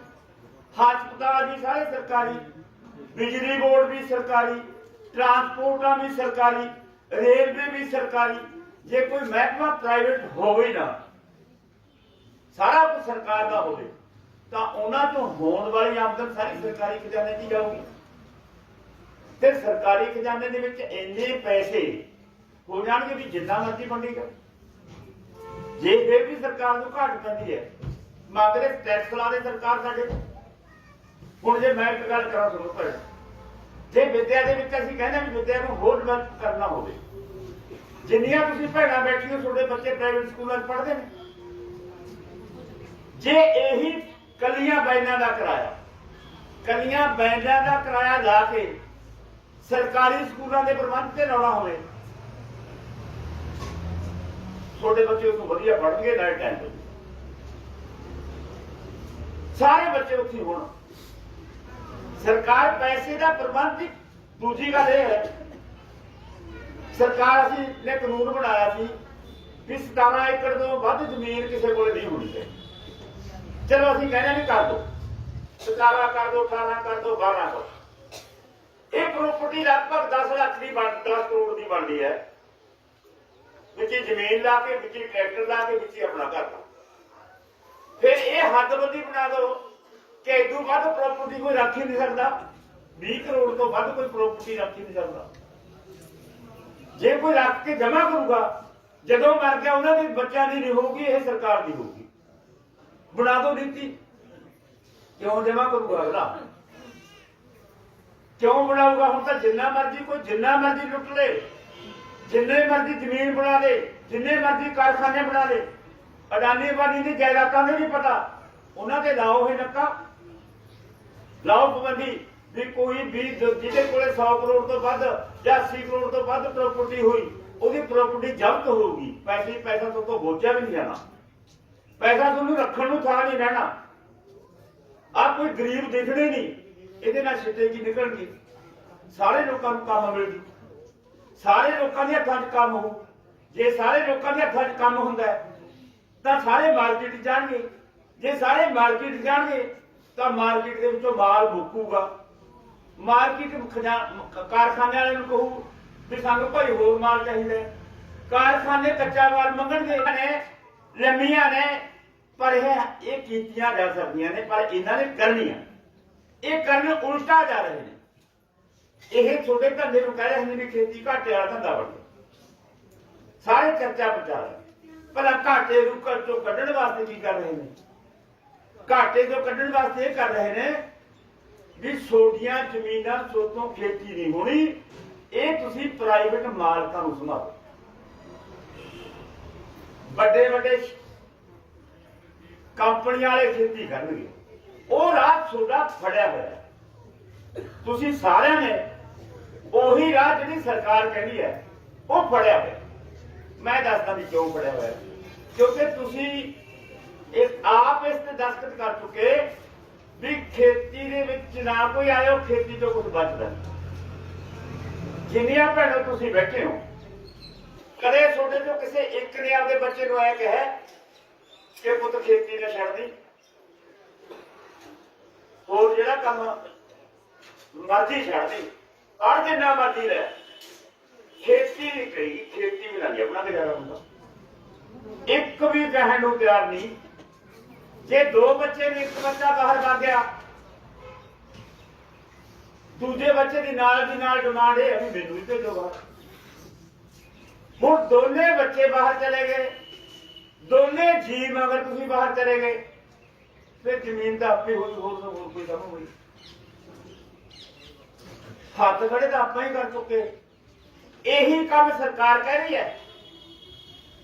ਹਸਪਤਾਲ ਵੀ ਸਾਰੇ ਸਰਕਾਰੀ, ਬਿਜਲੀ ਬੋਰਡ ਵੀ ਸਰਕਾਰੀ, ਟਰਾਂਸਪੋਰਟਾਂ ਵੀ ਸਰਕਾਰੀ, ਰੇਲਵੇ ਵੀ ਸਰਕਾਰੀ, ਜੇ ਕੋਈ ਮਹਿਕਮਾ ਪ੍ਰਾਈਵੇਟ ਹੋਵੇ ਨਾ, ਸਾਰਾ ਕੁਝ ਸਰਕਾਰ ਦਾ ਹੋਵੇ, ਤਾਂ ਉਹਨਾਂ ਤੋਂ ਹੋਣ ਵਾਲੀ ਆਮਦਨ ਸਾਰੀ ਸਰਕਾਰੀ ਖਜ਼ਾਨੇ ਦੀ ਹੀ ਜਾਊਗੀ। ਤੇ ਸਰਕਾਰੀ ਖਜ਼ਾਨੇ ਦੇ ਵਿੱਚ ਇੰਨੇ ਪੈਸੇ ਹੋ ਜਾਣਗੇ ਵੀ ਜਿੰਨਾ ਮਰਜ਼ੀ ਵੰਡੇਗਾ ਜੇ ਫਿਰ ਵੀ ਸਰਕਾਰ ਨੂੰ ਘਾਟ ਪੈਂਦੀ ਹੈ ਮੰਗਦੇ ਟੈਕਸ ਲਾ ਦੇ ਸਰਕਾਰ ਸਾਡੇ। ਹੁਣ ਜੇ ਮੈਂ ਇੱਕ ਗੱਲ ਕਰਾਂ ਸੁਣੋ ਪਰ ਜੇ ਵਿਦਿਆ ਦੇ ਵਿੱਚ ਅਸੀਂ ਕਹਿੰਦੇ ਵੀ ਵਿਦਿਆ ਨੂੰ ਹੋਰ ਡਿਵੈਲਪ ਕਰਨਾ ਹੋਵੇ, ਜਿੰਨੀਆਂ ਤੁਸੀਂ ਭੈਣਾਂ ਬੈਠੀਆਂ ਤੁਹਾਡੇ ਬੱਚੇ ਪ੍ਰਾਈਵੇਟ ਸਕੂਲਾਂ 'ਚ ਪੜ੍ਹਦੇ ਨੇ, ਜੇ ਇਹੀ ਕਲੀਆਂ ਬੈਨਾਂ ਦਾ ਕਿਰਾਇਆ, ਕਲੀਆਂ ਬੈਨਾਂ ਦਾ ਕਿਰਾਇਆ ਲਾ ਕੇ ਸਰਕਾਰੀ ਸਕੂਲਾਂ ਦੇ ਪ੍ਰਬੰਧ ਤੇ ਲਾਉਣਾ ਹੋਵੇ ਤੁਹਾਡੇ ਬੱਚੇ ਉਦੋਂ ਵਧੀਆ ਪੜ੍ਹਨਗੇ ਨਾਈਟ ਟਾਈਮ ਤੇ। ਸਾਰੇ ਬੱਚੇ ਉੱਥੇ ਹੋਣ। ਸਰਕਾਰ ਪੈਸੇ ਦਾ ਪ੍ਰਬੰਧ ਦੂਜੀ ਗੱਲ ਇਹ ਹੈ। ਸਰਕਾਰ ਅਸੀਂ ਨੇ ਕਾਨੂੰਨ ਬਣਾਇਆ ਸੀ ਕਿ 17 ਏਕੜ ਤੋਂ ਵੱਧ ਜ਼ਮੀਨ ਕਿਸੇ ਕੋਲ ਨਹੀਂ ਹੋਣੀ ਚਾਹੀਦੀ। ਚਲੋ ਅਸੀਂ ਕਹਿੰਦੇ ਨਹੀਂ ਕਰ ਦੋ। 17 ਕਰ ਦੋ 18 ਕਰ ਦੋ 12 ਕਰ ਇਹ ਪ੍ਰਾਪਰਟੀ ਲਗਭਗ 10 ਲੱਖ ਦੀ ਬਣ 10 ਕਰੋੜ ਦੀ ਬਣਦੀ ਹੈ। ਵਿੱਚ ਜ਼ਮੀਨ ਲਾ ਕੇ, ਵਿੱਚ ਟਰੈਕਟਰ ਲਾ ਕੇ, ਵਿੱਚ ਆਪਣਾ ਘਰ ਲਾ ਫਿਰ ਇਹ ਹੱਦਬੰਦੀ ਬਣਾ ਦਿਓ ਕਿ ਇਦੋਂ ਵੱਧ ਪ੍ਰਾਪਰਟੀ ਕੋਈ ਰੱਖ ਹੀ ਨਹੀਂ ਸਕਦਾ। 20 ਕਰੋੜ ਤੋਂ ਵੱਧ ਕੋਈ ਪ੍ਰਾਪਰਟੀ ਰੱਖ ਹੀ ਨਹੀਂ ਸਕਦਾ। ਜੇ ਕੋਈ ਰੱਖ ਕੇ ਜਮਾ ਕਰੂਗਾ, ਜਦੋਂ ਮਰ ਗਿਆ ਉਹਨਾਂ ਦੇ ਬੱਚਿਆਂ ਦੀ ਨਹੀਂ ਹੋਊਗੀ, ਇਹ ਸਰਕਾਰ ਦੀ ਹੋਊਗੀ। ਬਣਾ ਦਿਓ ਨੀਤੀ। ਕਿਉਂ ਜਮਾ ਕਰੂਗਾ ਅਗਲਾ? ਕਿਉਂ ਬਣਾਊਗਾ? ਹੁਣ ਤਾਂ ਜਿੰਨਾ ਮਰਜ਼ੀ, ਕੋਈ ਜਿੰਨਾ ਮਰਜ਼ੀ ਲੁੱਟ ਲੇ। ਜਿੰਨੇ ਮਰਜ਼ੀ ਜ਼ਮੀਨ ਬਣਾ ਦੇ ਜਿੰਨੇ ਮਰਜ਼ੀ ਕਾਰਖਾਨੇ ਬਣਾ ਦੇ ਅਡਾਨੀ ਅਬਾਨੀ ਦੀ ਜਾਇਦਾਦਾਂ ਦੇ ਨਹੀਂ ਪਤਾ। ਉਹਨਾਂ ਤੇ ਲਾਓ ਇਹ ਨੱਕਾ। ਲਾਓ ਪਾਬੰਦੀ ਵੀ ਕੋਈ ਵੀ ਜਿਹਦੇ ਕੋਲੇ 100 ਕਰੋੜ ਤੋਂ ਵੱਧ ਜਾਂ 80 ਕਰੋੜ ਤੋਂ ਵੱਧ ਪ੍ਰਾਪਰਟੀ ਹੋਈ, ਉਹਦੀ ਪ੍ਰਾਪਰਟੀ ਜ਼ਬਤ ਹੋਊਗੀ। ਪੈਸੇ, ਪੈਸਾ ਤੋਂ ਤੋਂ ਬੋਝਿਆ ਵੀ ਨਹੀਂ ਜਾਣਾ। ਪੈਸਾ ਤੁਹਾਨੂੰ ਰੱਖਣ ਨੂੰ ਥਾਂ ਨਹੀਂ ਰਹਿਣਾ। ਆ ਕੋਈ ਗਰੀਬ ਦਿਖਣੇ ਨਹੀਂ ਇਹਦੇ ਨਾਲ ਸਿੱਟੇ ਕੀ ਨਿਕਲਣਗੇ। ਸਾਰੇ ਲੋਕਾਂ ਨੂੰ ਕੰਮ ਮਿਲ ਜੂ। ਸਾਰੇ ਲੋਕਾਂ ਦੇ ਹੱਥਾਂ 'ਚ ਕੰਮ ਹੋ ਜੇ ਸਾਰੇ ਲੋਕਾਂ ਦੇ ਹੱਥਾਂ 'ਚ ਕੰਮ ਹੁੰਦਾ ਤਾਂ ਸਾਰੇ ਮਾਰਕੀਟ ਜਾਣਗੇ। ਜੇ ਸਾਰੇ ਮਾਰਕੀਟ ਜਾਣਗੇ, ਤਾਂ ਮਾਰਕੀਟ ਦੇ ਵਿੱਚੋਂ ਮਾਲ ਮੁੱਕੂਗਾ ਮਾਰਕੀਟ ਕਾਰਖਾਨੇ ਵਾਲੇ ਨੂੰ ਕਹੂ ਵੀ ਸਾਨੂੰ ਭਾਈ ਹੋਰ ਮਾਲ ਚਾਹੀਦਾ ਕਾਰਖਾਨੇ ਕੱਚਾ ਮਾਲ ਮੰਗਣਗੇ ਨੇ, ਲੰਮੀਆਂ ਨੇ, ਪਰ ਇਹ ਇਹ ਕੀਤੀਆਂ ਜਾ ਸਕਦੀਆਂ ਨੇ, ਪਰ ਇਹਨਾਂ ਨੇ ਕਰਨੀਆਂ। ਇਹ ਕਰਨ ਉਲਟਾ ਜਾ ਰਹੇ ਨੇ। ਇਹ ਛੋਟੇ ਧੰਦੇ ਨੂੰ ਕਹਿ ਰਹੇ ਨੇ ਵੀ ਖੇਤੀ ਘਾਟੇ ਵਾਲਾ ਧੰਦਾ ਬਣ। ਸਾਰੇ ਚਰਚਾ ਪ੍ਰਚਾਰ ਭਲਾ ਘਾਟੇ ਨੂੰ ਕਰ ਕੱਢਣ ਵਾਸਤੇ ਕੀ ਕਰ ਰਹੇ ਨੇ? ਘਾਟੇ ਤੋਂ ਕੱਢਣ ਵਾਸਤੇ ਇਹ ਕਰ ਰਹੇ ਨੇ ਵੀ ਛੋਟੀਆਂ ਜ਼ਮੀਨਾਂ ਸੋਤੋਂ ਖੇਤੀ ਨਹੀਂ ਹੋਣੀ, ਇਹ ਤੁਸੀਂ ਪ੍ਰਾਈਵੇਟ ਮਾਲਕਾਂ ਨੂੰ ਸੰਭਾਲੋ। ਵੱਡੇ ਵੱਡੇ ਕੰਪਨੀਆਂ ਵਾਲੇ ਖੇਤੀ ਕਰਨਗੇ। ਉਹ ਰਾਹ ਤੁਹਾਡਾ ਫੜਿਆ ਹੋਇਆ ਤੁਸੀਂ ਸਾਰਿਆਂ ਨੇ ਉਹੀ ਰਾਹ ਜਿਹੜੀ ਸਰਕਾਰ ਕਹਿੰਦੀ ਹੈ, ਉਹ ਫੜਿਆ ਹੋਇਆ। ਮੈਂ ਦੱਸਦਾ ਵੀ ਕਿਉਂ ਫੜਿਆ ਹੋਇਆ। ਕਿਉਂਕਿ ਤੁਸੀਂ ਇੱਕ ਆਪ ਇਸ ਤੇ ਦਸਤਖਤ ਕਰ ਚੁੱਕੇ ਵੀ ਖੇਤੀ ਦੇ ਵਿੱਚ ਨਾ ਕੋਈ ਆਇਓ, ਖੇਤੀ ਤੋਂ ਕੁਝ ਬਚਦਾ ਜਿੰਨੀਆਂ ਭੈਣੋ ਤੁਸੀਂ ਬੈਠੇ ਹੋ, ਕਦੇ ਤੁਹਾਡੇ ਤੋਂ ਕਿਸੇ ਇੱਕ ਨੇ ਆਪਦੇ ਬੱਚੇ ਨੂੰ ਆਇਆ ਕਿਹਾ ਕਿ ਪੁੱਤ ਖੇਤੀ ਨਾ ਛੱਡ ਦੀ। ਹੋਰ ਜਿਹੜਾ ਕੰਮ ਮਰਜ਼ੀ ਛੱਡ ਦੇ। ਅਰ ਜਿੰਨਾ ਮਰਜ਼ੀ ਲੈ ਖੇਤੀ ਵੀ ਕਰੀ ਖੇਤੀ ਵੀ ਨਹੀਂ ਆਪਣਾ ਗੁਜ਼ਾਰਾ ਹੁੰਦਾ। ਇੱਕ ਵੀ ਕਹਿਣ ਨੂੰ ਤਿਆਰ ਨਹੀਂ। ਜੇ ਦੋ ਬੱਚੇ ਨੇ, ਇੱਕ ਬੱਚਾ ਬਾਹਰ ਵਗ ਗਿਆ, ਦੂਜੇ ਬੱਚੇ ਦੀ ਨਾਲ ਦੀ ਨਾਲ ਡਿਮਾਂਡ ਇਹ ਹੈ ਵੀ ਮੈਨੂੰ ਹੀ ਭੇਜੋ ਬਾਹਰ। ਹੁਣ ਦੋਨੇ ਬੱਚੇ ਬਾਹਰ ਚਲੇ ਗਏ। ਦੋਨੇ ਜੀਵ ਅਗਰ ਤੁਸੀਂ ਬਾਹਰ ਚਲੇ ਗਏ, ਫਿਰ ਜ਼ਮੀਨ ਤਾਂ ਆਪੇ ਹੋਈ, ਹੋਰ ਹੋਰ ਕੋਈ ਕੰਮ ਹੋਈ। ਹੱਥ ਖੜੇ ਤਾਂ ਆਪਾਂ ਹੀ ਕਰ ਚੁੱਕੇ। ਇਹੀ ਕੰਮ ਸਰਕਾਰ ਕਹਿ ਰਹੀ ਹੈ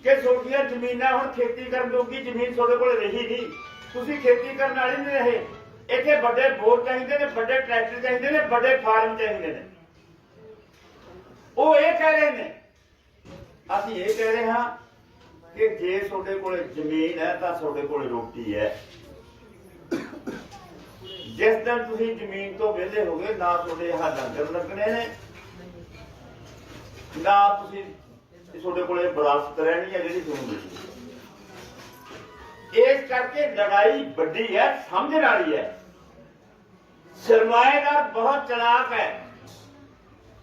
ਕਿ ਤੁਹਾਡੀਆਂ ਜ਼ਮੀਨਾਂ ਹੁਣ ਖੇਤੀ ਕਰਨ ਜੋਗੀ ਜ਼ਮੀਨ ਤੁਹਾਡੇ ਕੋਲ ਰਹੀ ਨਹੀਂ। ਤੁਸੀਂ ਖੇਤੀ ਕਰਨ ਵਾਲੇ ਨਹੀਂ ਰਹੇ। ਇੱਥੇ ਵੱਡੇ ਬੋਰ ਚਾਹੀਦੇ ਨੇ, ਵੱਡੇ ਟਰੈਕਟਰ ਚਾਹੀਦੇ ਨੇ, ਵੱਡੇ ਫਾਰਮ ਚਾਹੀਦੇ ਨੇ। ਉਹ ਇਹ ਕਹਿ ਰਹੇ ਨੇ। ਅਸੀਂ ਇਹ ਕਹਿ ਰਹੇ ਹਾਂ ਕਿ ਜੇ ਤੁਹਾਡੇ ਕੋਲ ਜ਼ਮੀਨ ਹੈ ਤਾਂ ਤੁਹਾਡੇ ਕੋਲ ਰੋਟੀ ਹੈ। ਜਿਸ ਦਿਨ ਤੁਸੀਂ ਜ਼ਮੀਨ ਤੋਂ ਵਿਹਲੇ ਹੋਗੇ ਨਾ ਤੁਹਾਡੇ ਆਹ ਡੰਗਰ ਲੱਗਣੇ ਨੇ, ਨਾ ਤੁਸੀਂ ਤੁਹਾਡੇ ਕੋਲੇ ਵਿਰਾਸਤ ਰਹਿਣੀ ਹੈ ਜਿਹੜੀ ਤੁਹਾਨੂੰ ਮਿਲਣੀ ਇਸ ਕਰਕੇ ਲੜਾਈ ਵੱਡੀ ਹੈ, ਸਮਝਣ ਵਾਲੀ ਹੈ। ਸਰਮਾਏਦਾਰ ਬਹੁਤ ਚਲਾਕ ਹੈ।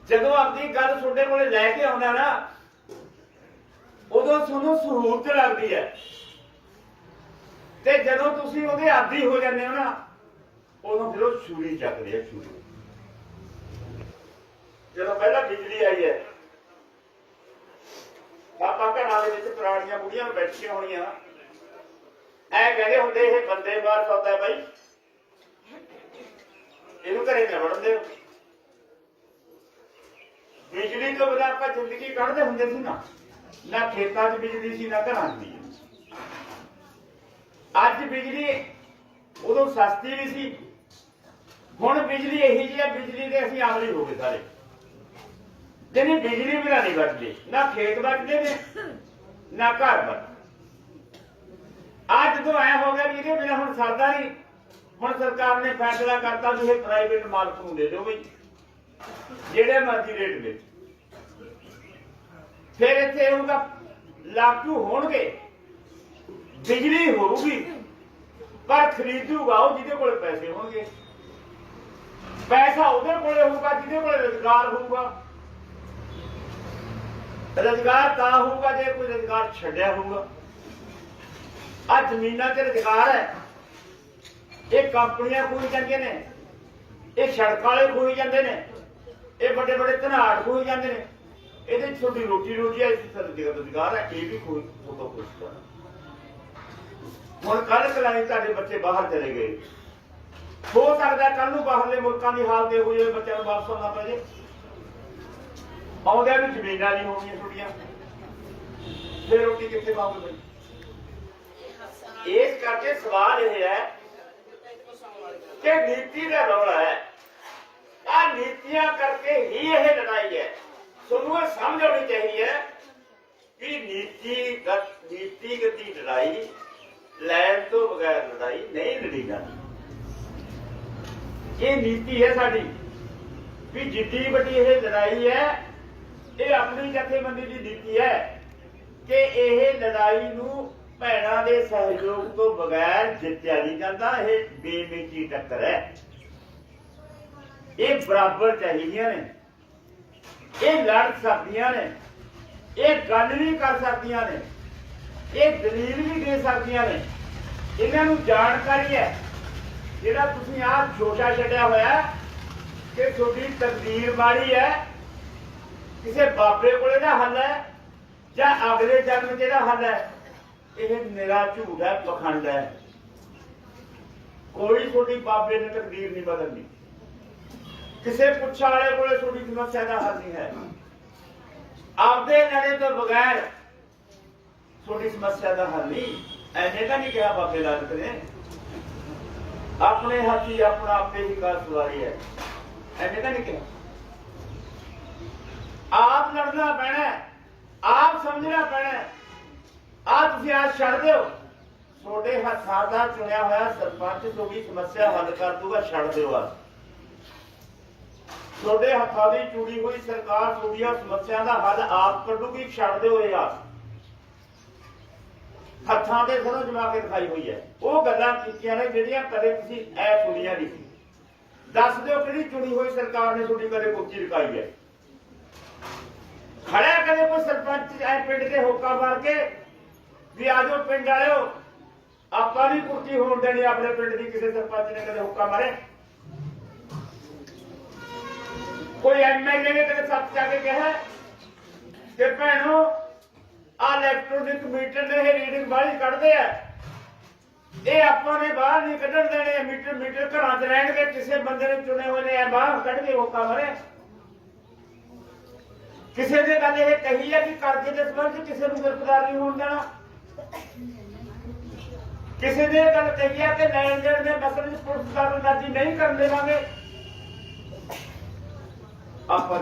ਜਦੋਂ ਆਪਣੀ ਗੱਲ ਤੁਹਾਡੇ ਕੋਲੇ ਲੈ ਕੇ ਆਉਂਦਾ ਨਾ, ਉਦੋਂ ਤੁਹਾਨੂੰ ਸਹੂਲਤ ਲੱਗਦੀ ਹੈ। ਤੇ ਜਦੋਂ ਤੁਸੀਂ ਉਹਦੇ ਆਦੀ ਹੋ ਜਾਂਦੇ ਹੋ ਨਾ ਉਦੋਂ ਫਿਰ ਉਹ ਛੁਰੀ ਚੱਕਦੇ ਆ ਛੁਰੀ। ਜਦੋਂ ਪਹਿਲਾਂ ਬਿਜਲੀ ਆਈ ਹੈ ਆਪਾਂ ਘਰਾਂ ਦੇ ਵਿੱਚ ਪੁਰਾਣੀਆਂ ਬੁੜੀਆਂ ਬੈਠੀਆਂ ਹੋਣੀਆਂ ਐ ਕਹਿੰਦੇ ਹੁੰਦੇ, ਇਹ ਬੰਦੇ ਬਾਹਰ ਸੌਦਾ ਬਾਈ। ਇਹਨੂੰ ਘਰੇ ਨਾ ਵੜਨ ਦਿਓ। ਬਿਜਲੀ ਤੋਂ ਬਿਨਾਂ ਆਪਾਂ ਜ਼ਿੰਦਗੀ ਕੱਢਦੇ ਹੁੰਦੇ ਸੀ ਨਾ। ਨਾ ਖੇਤਾਂ 'ਚ ਬਿਜਲੀ ਸੀ, ਨਾ ਘਰਾਂ 'ਚ ਬਿਜਲੀ। ਅੱਜ ਬਿਜਲੀ ਉਦੋਂ ਸਸਤੀ ਵੀ ਸੀ ਹੁਣ ਬਿਜਲੀ ਇਹੀ ਜਿਹੀ ਹੈ ਬਿਜਲੀ ਦੇ ਅਸੀਂ ਆਮਲੀ ਹੋ ਗਏ ਸਾਰੇ। ਜਿਹਨੇ ਬਿਜਲੀ ਬਿਨਾਂ ਨਹੀਂ ਬਚਦੇ ਨਾ ਖੇਤ ਬਚਦੇ ਨੇ, ਨਾ ਘਰ ਬਚ ਅੱਜ ਤੋਂ ਐ ਹੋ ਗਿਆ ਵੀ ਇਹਦੇ ਬਿਨਾਂ ਹੁਣ ਸਰਦਾ ਨਹੀਂ, ਹੁਣ ਸਰਕਾਰ ਨੇ ਫੈਸਲਾ ਕਰਤਾ ਵੀ ਇਹ ਪ੍ਰਾਈਵੇਟ ਮਾਲਕ ਨੂੰ ਦੇ ਦਿਓ ਬਈ ਜਿਹੜੇ ਮਰਜ਼ੀ ਰੇਟ ਦੇ। ਫਿਰ ਇੱਥੇ ਉਹਦਾ ਲਾਗੂ ਹੋਣਗੇ, ਬਿਜਲੀ ਹੋਊਗੀ, ਪਰ ਖਰੀਦੂਗਾ ਉਹ ਜਿਹਦੇ ਕੋਲ ਪੈਸੇ ਹੋਣਗੇ। ਪੈਸਾ ਉਹਦੇ ਕੋਲੇ ਹੋਊਗਾ, ਜਿਹਦੇ ਕੋਲੇ ਰੋਜ਼ਗਾਰ ਹੋਊਗਾ। ਰੋਜ਼ਗਾਰ ਤਾਂ ਹੋਊਗਾ ਜੇ ਕੋਈ ਰੋਜ਼ਗਾਰ ਛੱਡਿਆ ਹੋਊਗਾ। ਆ ਜ਼ਮੀਨਾਂ ਤੇ ਰੋਜ਼ਗਾਰ ਹੈ। ਇਹ ਕੰਪਨੀਆਂ ਖੋਈ ਜਾਂਦੀਆਂ ਨੇ। ਇਹ ਸੜਕਾਂ ਵਾਲੇ ਖੋਈ ਜਾਂਦੇ ਨੇ। ਇਹ ਵੱਡੇ ਵੱਡੇ ਧਨਾੜ ਖੋਈ ਜਾਂਦੇ ਨੇ। ਇਹਦੇ 'ਚ ਤੁਹਾਡੀ ਰੋਟੀ ਰੋਟੀ ਹੈ ਇਸ ਤਰ੍ਹਾਂ ਰੋਜ਼ਗਾਰ ਹੈ, ਇਹ ਵੀ ਕੋਈ ਫੋਟੋ ਪੁੱਛਦਾ ਹੁਣ ਕੱਲ ਕਲਾਈ ਤੁਹਾਡੇ ਬੱਚੇ ਬਾਹਰ ਚਲੇ ਗਏ। ਹੋ ਸਕਦਾ ਕੱਲ ਨੂੰ ਬਾਹਰਲੇ ਮੁਲਕਾਂ ਦੀ ਹਾਲਤ ਇਹੋ ਜਿਹੀ ਬੱਚਿਆਂ ਨੂੰ ਵਾਪਸ ਆਉਣਾ ਪੈ ਜੇ ਆਉਂਦਿਆਂ ਨੂੰ ਜ਼ਮੀਨਾਂ ਨਹੀਂ ਹੋਣੀਆਂ ਛੁੱਟੀਆਂ। ਫਿਰ ਰੋਟੀ ਕਿੱਥੇ ਖਾਓਗੇ ਬਈ ਇਸ ਕਰਕੇ ਸਵਾਲ ਇਹ ਹੈ ਕਿ ਨੀਤੀ ਦਾ ਰੌਲਾ ਹੈ। ਆ ਨੀਤੀਆਂ ਕਰਕੇ ਹੀ ਇਹ ਲੜਾਈ ਹੈ। ਤੁਹਾਨੂੰ ਇਹ ਸਮਝ ਆਉਣੀ ਚਾਹੀਦੀ ਹੈ ਕਿ ਨੀਤੀਗਤ ਨੀਤੀਗਤ ਦੀ ਲੜਾਈ ਲੈਣ ਤੋਂ ਬਗੈਰ ਲੜਾਈ ਨਹੀਂ ਲੜੀ ਜਾਂਦੀ। ਇਹ ਨੀਤੀ ਹੈ ਸਾਡੀ ਵੀ ਜਿੱਡੀ ਵੱਡੀ ਇਹ ਲੜਾਈ ਹੈ, ਇਹ ਆਪਣੀ ਜਥੇਬੰਦੀ ਦੀ ਨੀਤੀ ਹੈ ਕਿ ਇਹ ਲੜਾਈ ਨੂੰ ਭੈਣਾਂ ਦੇ ਸਹਿਯੋਗ ਤੋਂ ਬਗੈਰ ਜਿੱਤਿਆ ਨਹੀਂ ਜਾਂਦਾ, ਇਹ ਬੇਮੇਚੀ ਟੱਕਰ ਹੈ। ਇਹ ਬਰਾਬਰ ਚਾਹੀਦੀਆਂ ਨੇ, ਇਹ ਲੜ ਸਕਦੀਆਂ ਨੇ, ਇਹ ਗੱਲ ਵੀ ਕਰ ਸਕਦੀਆਂ ਨੇ, ਇਹ ਦਲੀਲ ਵੀ ਦੇ ਸਕਦੀਆਂ ਨੇ, ਇਹਨਾਂ ਨੂੰ ਜਾਣਕਾਰੀ ਹੈ। ਜਿਹੜਾ ਤੁਸੀਂ ਆਹ ਛੋਟਾ ਛੱਡਿਆ ਹੋਇਆ ਕਿ ਤੁਹਾਡੀ ਤਕਦੀਰ ਮਾੜੀ ਹੈ। ਕਿਸੇ ਬਾਬੇ ਕੋਲੇ ਦਾ ਹੱਲ ਹੈ ਜਾਂ ਅਗਲੇ ਜਨਮ 'ਚ ਹੱਲ ਹੈ। ਇਹ ਨਿਰਾ ਝੂਠ ਹੈ, ਪਖੰਡ ਹੈ। ਕੋਈ ਤੁਹਾਡੀ ਬਾਬੇ ਨੇ ਤਕਦੀਰ ਨਹੀਂ ਬਦਲਣੀ ਕਿਸੇ ਪੁੱਛਾ ਵਾਲੇ ਕੋਲੇ ਤੁਹਾਡੀ ਸਮੱਸਿਆ ਦਾ ਹੱਲ ਨਹੀਂ ਹੈ। ਆਪਦੇ ਨੜੇ ਤੋਂ ਬਗੈਰ ਤੁਹਾਡੀ ਸਮੱਸਿਆ ਦਾ ਹੱਲ ਨਹੀਂ। ਐਨੇ ਤਾਂ ਨਹੀਂ ਕਿਹਾ ਬਾਬੇ ਲਾਲਕ ਨੇ। ਆਪਣੇ ਹੱਥੀ ਆਪਣਾ ਆਪੇ ਹੀ ਕਾਰ ਸਵਾਰੀ ਹੈ। ਐਨੇ ਤਾਂ ਨਹੀਂ ਕਿਹਾ। ਆਪ ਲੜਨਾ ਪੈਣਾ ਆਪ ਸਮਝਣਾ ਪੈਣਾ ਹੈ। ਆ ਤੁਸੀਂ ਆ ਛੱਡ ਦਿਓ। ਤੁਹਾਡੇ ਹੱਥਾਂ ਦਾ ਚੁਣਿਆ ਹੋਇਆ ਸਰਪੰਚ ਤੁਹਾਡੀ ਸਮੱਸਿਆ ਹੱਲ ਕਰ ਦੂਗਾ, ਛੱਡ ਦਿਓ ਆ ਤੁਹਾਡੇ ਹੱਥਾਂ ਦੀ ਚੁੜੀ ਹੋਈ ਸਰਕਾਰ, ਤੁਹਾਡੀਆਂ ਸਮੱਸਿਆ ਦਾ ਹੱਲ ਆਪ ਕੱਢੂਗੀ, ਛੱਡ ਦਿਓ ਇਹ ਆ ਹੱਥਾਂ ਤੇ ਸਰੋਂ ਜਮਾ ਕੇ ਦਿਖਾਈ ਹੋਈ ਹੈ। ਉਹ ਗੱਲਾਂ ਕੀਤੀਆਂ ਨੇ ਜਿਹੜੀਆਂ ਕਦੇ ਤੁਸੀਂ ਐ ਸੁਣੀਆਂ ਨਹੀਂ ਦੱਸ ਦਿਓ ਕਿਹੜੀ ਚੁਣੀ ਹੋਈ ਸਰਕਾਰ ਨੇ ਤੁਹਾਡੀ ਕਦੇ ਕੁੱਤੀ ਰਕਾਈ ਹੈ। ਖੜਿਆ ਕਦੇ ਕੋਈ ਸਰਪੰਚ ਐ ਪਿੰਡ ਦੇ ਹੋਕਾ ਮਾਰ ਕੇ ਵੀ ਆਜੋ ਪਿੰਡ ਵਾਲਿਓ, ਆਪਾਂ ਵੀ ਕੁਰਤੀ ਹੋਣ ਦੇਣੀ ਆਪਣੇ ਪਿੰਡ ਦੀ, ਕਿਸੇ ਸਰਪੰਚ ਨੇ ਕਦੇ ਹੁੱਕਾ ਮਾਰੇ ਕੋਈ ਐਮਐਲਏ ਨੇ ਕਦੇ ਸੱਚ ਜਾ ਕੇ ਕਿਹਾ ਕਿ ਭੈਣੋ ਇਲੈਕਟ੍ਰੋਨਿਕ ਮੀਟਰ ਦੇ ਇਹ ਰੀਡਿੰਗ ਬਾਹਲੀ ਕੱਢਦੇ ਆ। ਇਹ ਆਪਾਂ ਨੇ ਬਾਹਰ ਨਹੀਂ ਕੱਢਣ ਦੇਣੇ ਮੀਟਰ ਮੀਟਰ ਘਰਾਂ 'ਚ ਰਹਿਣਗੇ, ਕਿਸੇ ਬੰਦੇ ਨੇ ਚੁਣੇ ਹੋਏ ਨੇ, ਇਹ ਬਾਹਰ ਕੱਢ ਕੇ ਹੁੱਕਾ ਮਾਰੇ ਕਿਸੇ ਨੇ ਗੱਲ ਇਹ ਕਹੀ ਹੈ ਕਿ ਕਰਜ਼ੇ ਦੇ ਸੰਬੰਧ ਕਿਸੇ ਨੂੰ ਗ੍ਰਿਫਤਾਰ ਨਹੀਂ ਹੋਣ ਦੇਣਾ। ਕਿਸੇ ਨੇ ਗੱਲ ਕਹੀ ਹੈ ਕਿ ਲੈਣ ਦੇਣ ਦੇ ਮਸਲੇ 'ਚ ਪੁਲਿਸ ਕਾਰਨਾਜੀ ਨਹੀਂ ਕਰਨ ਦੇਵਾਂਗੇ। ਆਪਾਂ